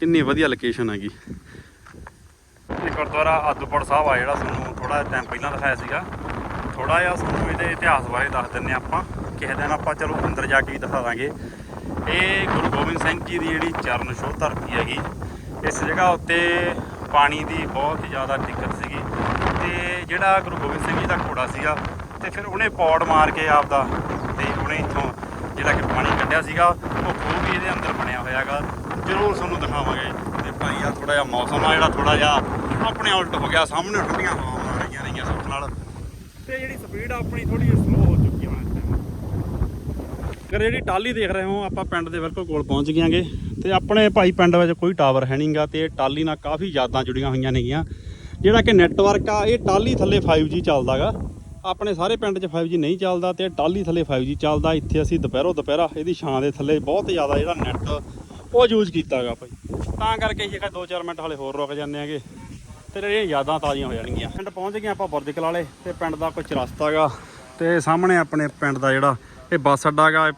ਕਿੰਨੀ ਵਧੀਆ ਲੋਕੇਸ਼ਨ ਹੈਗੀ। ਇਹ ਗੁਰਦੁਆਰਾ ਆਦੂਪੁਰ ਸਾਹਿਬ ਆ ਜਿਹੜਾ ਤੁਹਾਨੂੰ ਥੋੜਾ ਟਾਈਮ ਪਹਿਲਾਂ ਦਿਖਾਇਆ ਸੀਗਾ। ਥੋੜਾ ਜਿਹਾ ਤੁਹਾਨੂੰ ਇਹਦੇ ਇਤਿਹਾਸ ਬਾਰੇ ਦੱਸ ਦਿੰਨੇ ਆਪਾਂ। ਕਿਸੇ ਦਿਨ ਆਪਾਂ ਚਲੋ ਅੰਦਰ ਜਾ ਕੇ ਵੀ ਦਿਖਾ ਦਾਂਗੇ। ਇਹ ਗੁਰੂ ਗੋਬਿੰਦ ਸਿੰਘ ਜੀ ਦੀ ਜਿਹੜੀ ਚਰਨ ਛੋਹ ਧਰਤੀ ਹੈਗੀ, ਇਸ ਜਗ੍ਹਾ ਉੱਤੇ ਪਾਣੀ ਦੀ ਬਹੁਤ ਜ਼ਿਆਦਾ ਦਿੱਕਤ ਸੀਗੀ ਤੇ ਜਿਹੜਾ ਗੁਰੂ ਗੋਬਿੰਦ ਸਿੰਘ ਜੀ ਦਾ ਘੋੜਾ ਸੀਗਾ ਤੇ ਫਿਰ ਉਹਨੇ ਪੌੜ ਮਾਰ ਕੇ ਆਪਦਾ ਤੇ ਉਹਨੇ ਇੱਥੋਂ ਜਿਹੜਾ ਕਿ ਪਾਣੀ ਕੱਢਿਆ ਸੀਗਾ, ਉਹ ਖੂਹ ਵੀ ਇਹਦੇ ਅੰਦਰ ਬਣਿਆ ਹੋਇਆਗਾ ਜ਼ਰੂਰ ਤੁਹਾਨੂੰ ਦਿਖਾਵਾਂਗੇ। ਤੇ ਭਾਈ ਆ ਥੋੜਾ ਜਿਹਾ ਮੌਸਮ ਆ ਜਿਹੜਾ ਥੋੜਾ ਜਿਹਾ ਆਪਣੇ ਉਲਟ ਹੋ ਗਿਆ, ਸਾਹਮਣੇ ਠੰਡੀਆਂ ਹਵਾਵਾਂ ਆ ਰਹੀਆਂ ਰਹੀਆਂ ਸੁੱਖ ਨਾਲ। ਤੇ ਜਿਹੜੀ ਸਪੀਡ ਆ ਆਪਣੀ ਥੋੜੀ ਜਿਹੀ ਸਲੋ ਹੋ ਚੁੱਕੀ ਹੈ ਇਸ ਟਾਈਮ ਅਗਰ ਜਿਹੜੀ ਟਾਲੀ ਦੇਖ ਰਹੇ ਹੋ, ਆਪਾਂ ਪਿੰਡ ਦੇ ਬਿਲਕੁਲ ਕੋਲ ਪਹੁੰਚ ਗਿਆਂਗੇ ਤੇ ਆਪਣੇ ਭਾਈ ਪਿੰਡ ਵਿੱਚ ਕੋਈ ਟਾਵਰ ਹੈ ਨਹੀਂਗਾ ਤੇ ਇਹ ਟਾਲੀ ਨਾਲ ਕਾਫੀ ਯਾਦਾਂ ਜੁੜੀਆਂ ਹੋਈਆਂ ਨੇਗੀਆਂ। ਜਿਹੜਾ ਕਿ ਨੈਟਵਰਕ ਆ, ਇਹ ਟਾਲੀ ਥੱਲੇ 5G ਚੱਲਦਾਗਾ। ਆਪਣੇ ਸਾਰੇ ਪਿੰਡ 'ਚ 5G ਨਹੀਂ ਚੱਲਦਾ ਤੇ ਟਾਲੀ ਥੱਲੇ 5G ਚੱਲਦਾ। ਇੱਥੇ ਅਸੀਂ ਦੁਪਹਿਰੋਂ ਦੁਪਹਿਰਾ ਇਹਦੀ ਛਾਂ ਦੇ ਥੱਲੇ ਬਹੁਤ ਜ਼ਿਆਦਾ ਜਿਹੜਾ ਨੈਟ ਉਹ ਯੂਜ਼ ਕੀਤਾਗਾ ਭਾਈ। ਤਾਂ ਕਰਕੇ ਅਸੀਂ ਕਿਹਾ 2-4 ਮਿੰਟ ਹਲੇ ਹੋਰ ਰੁਕ ਜਾਂਦੇ ਆਂਗੇ ਤੇ ਜਿਹੜੀਆਂ ਯਾਦਾਂ ਤਾਜ਼ੀਆਂ ਹੋ ਜਾਣਗੀਆਂ। ਪਿੰਡ ਪਹੁੰਚ ਗਏ ਆਪਾਂ ਬੁਰਜ ਕਲਾਲੇ ਤੇ ਪਿੰਡ ਦਾ ਕੁਝ ਰਸਤਾ ਗਾ। ਤੇ ਸਾਹਮਣੇ ਆਪਣੇ ਪਿੰਡ ਦਾ ਜਿਹੜਾ ਇਹ ਬੱਸ ਅੱਡਾ ਗਾ,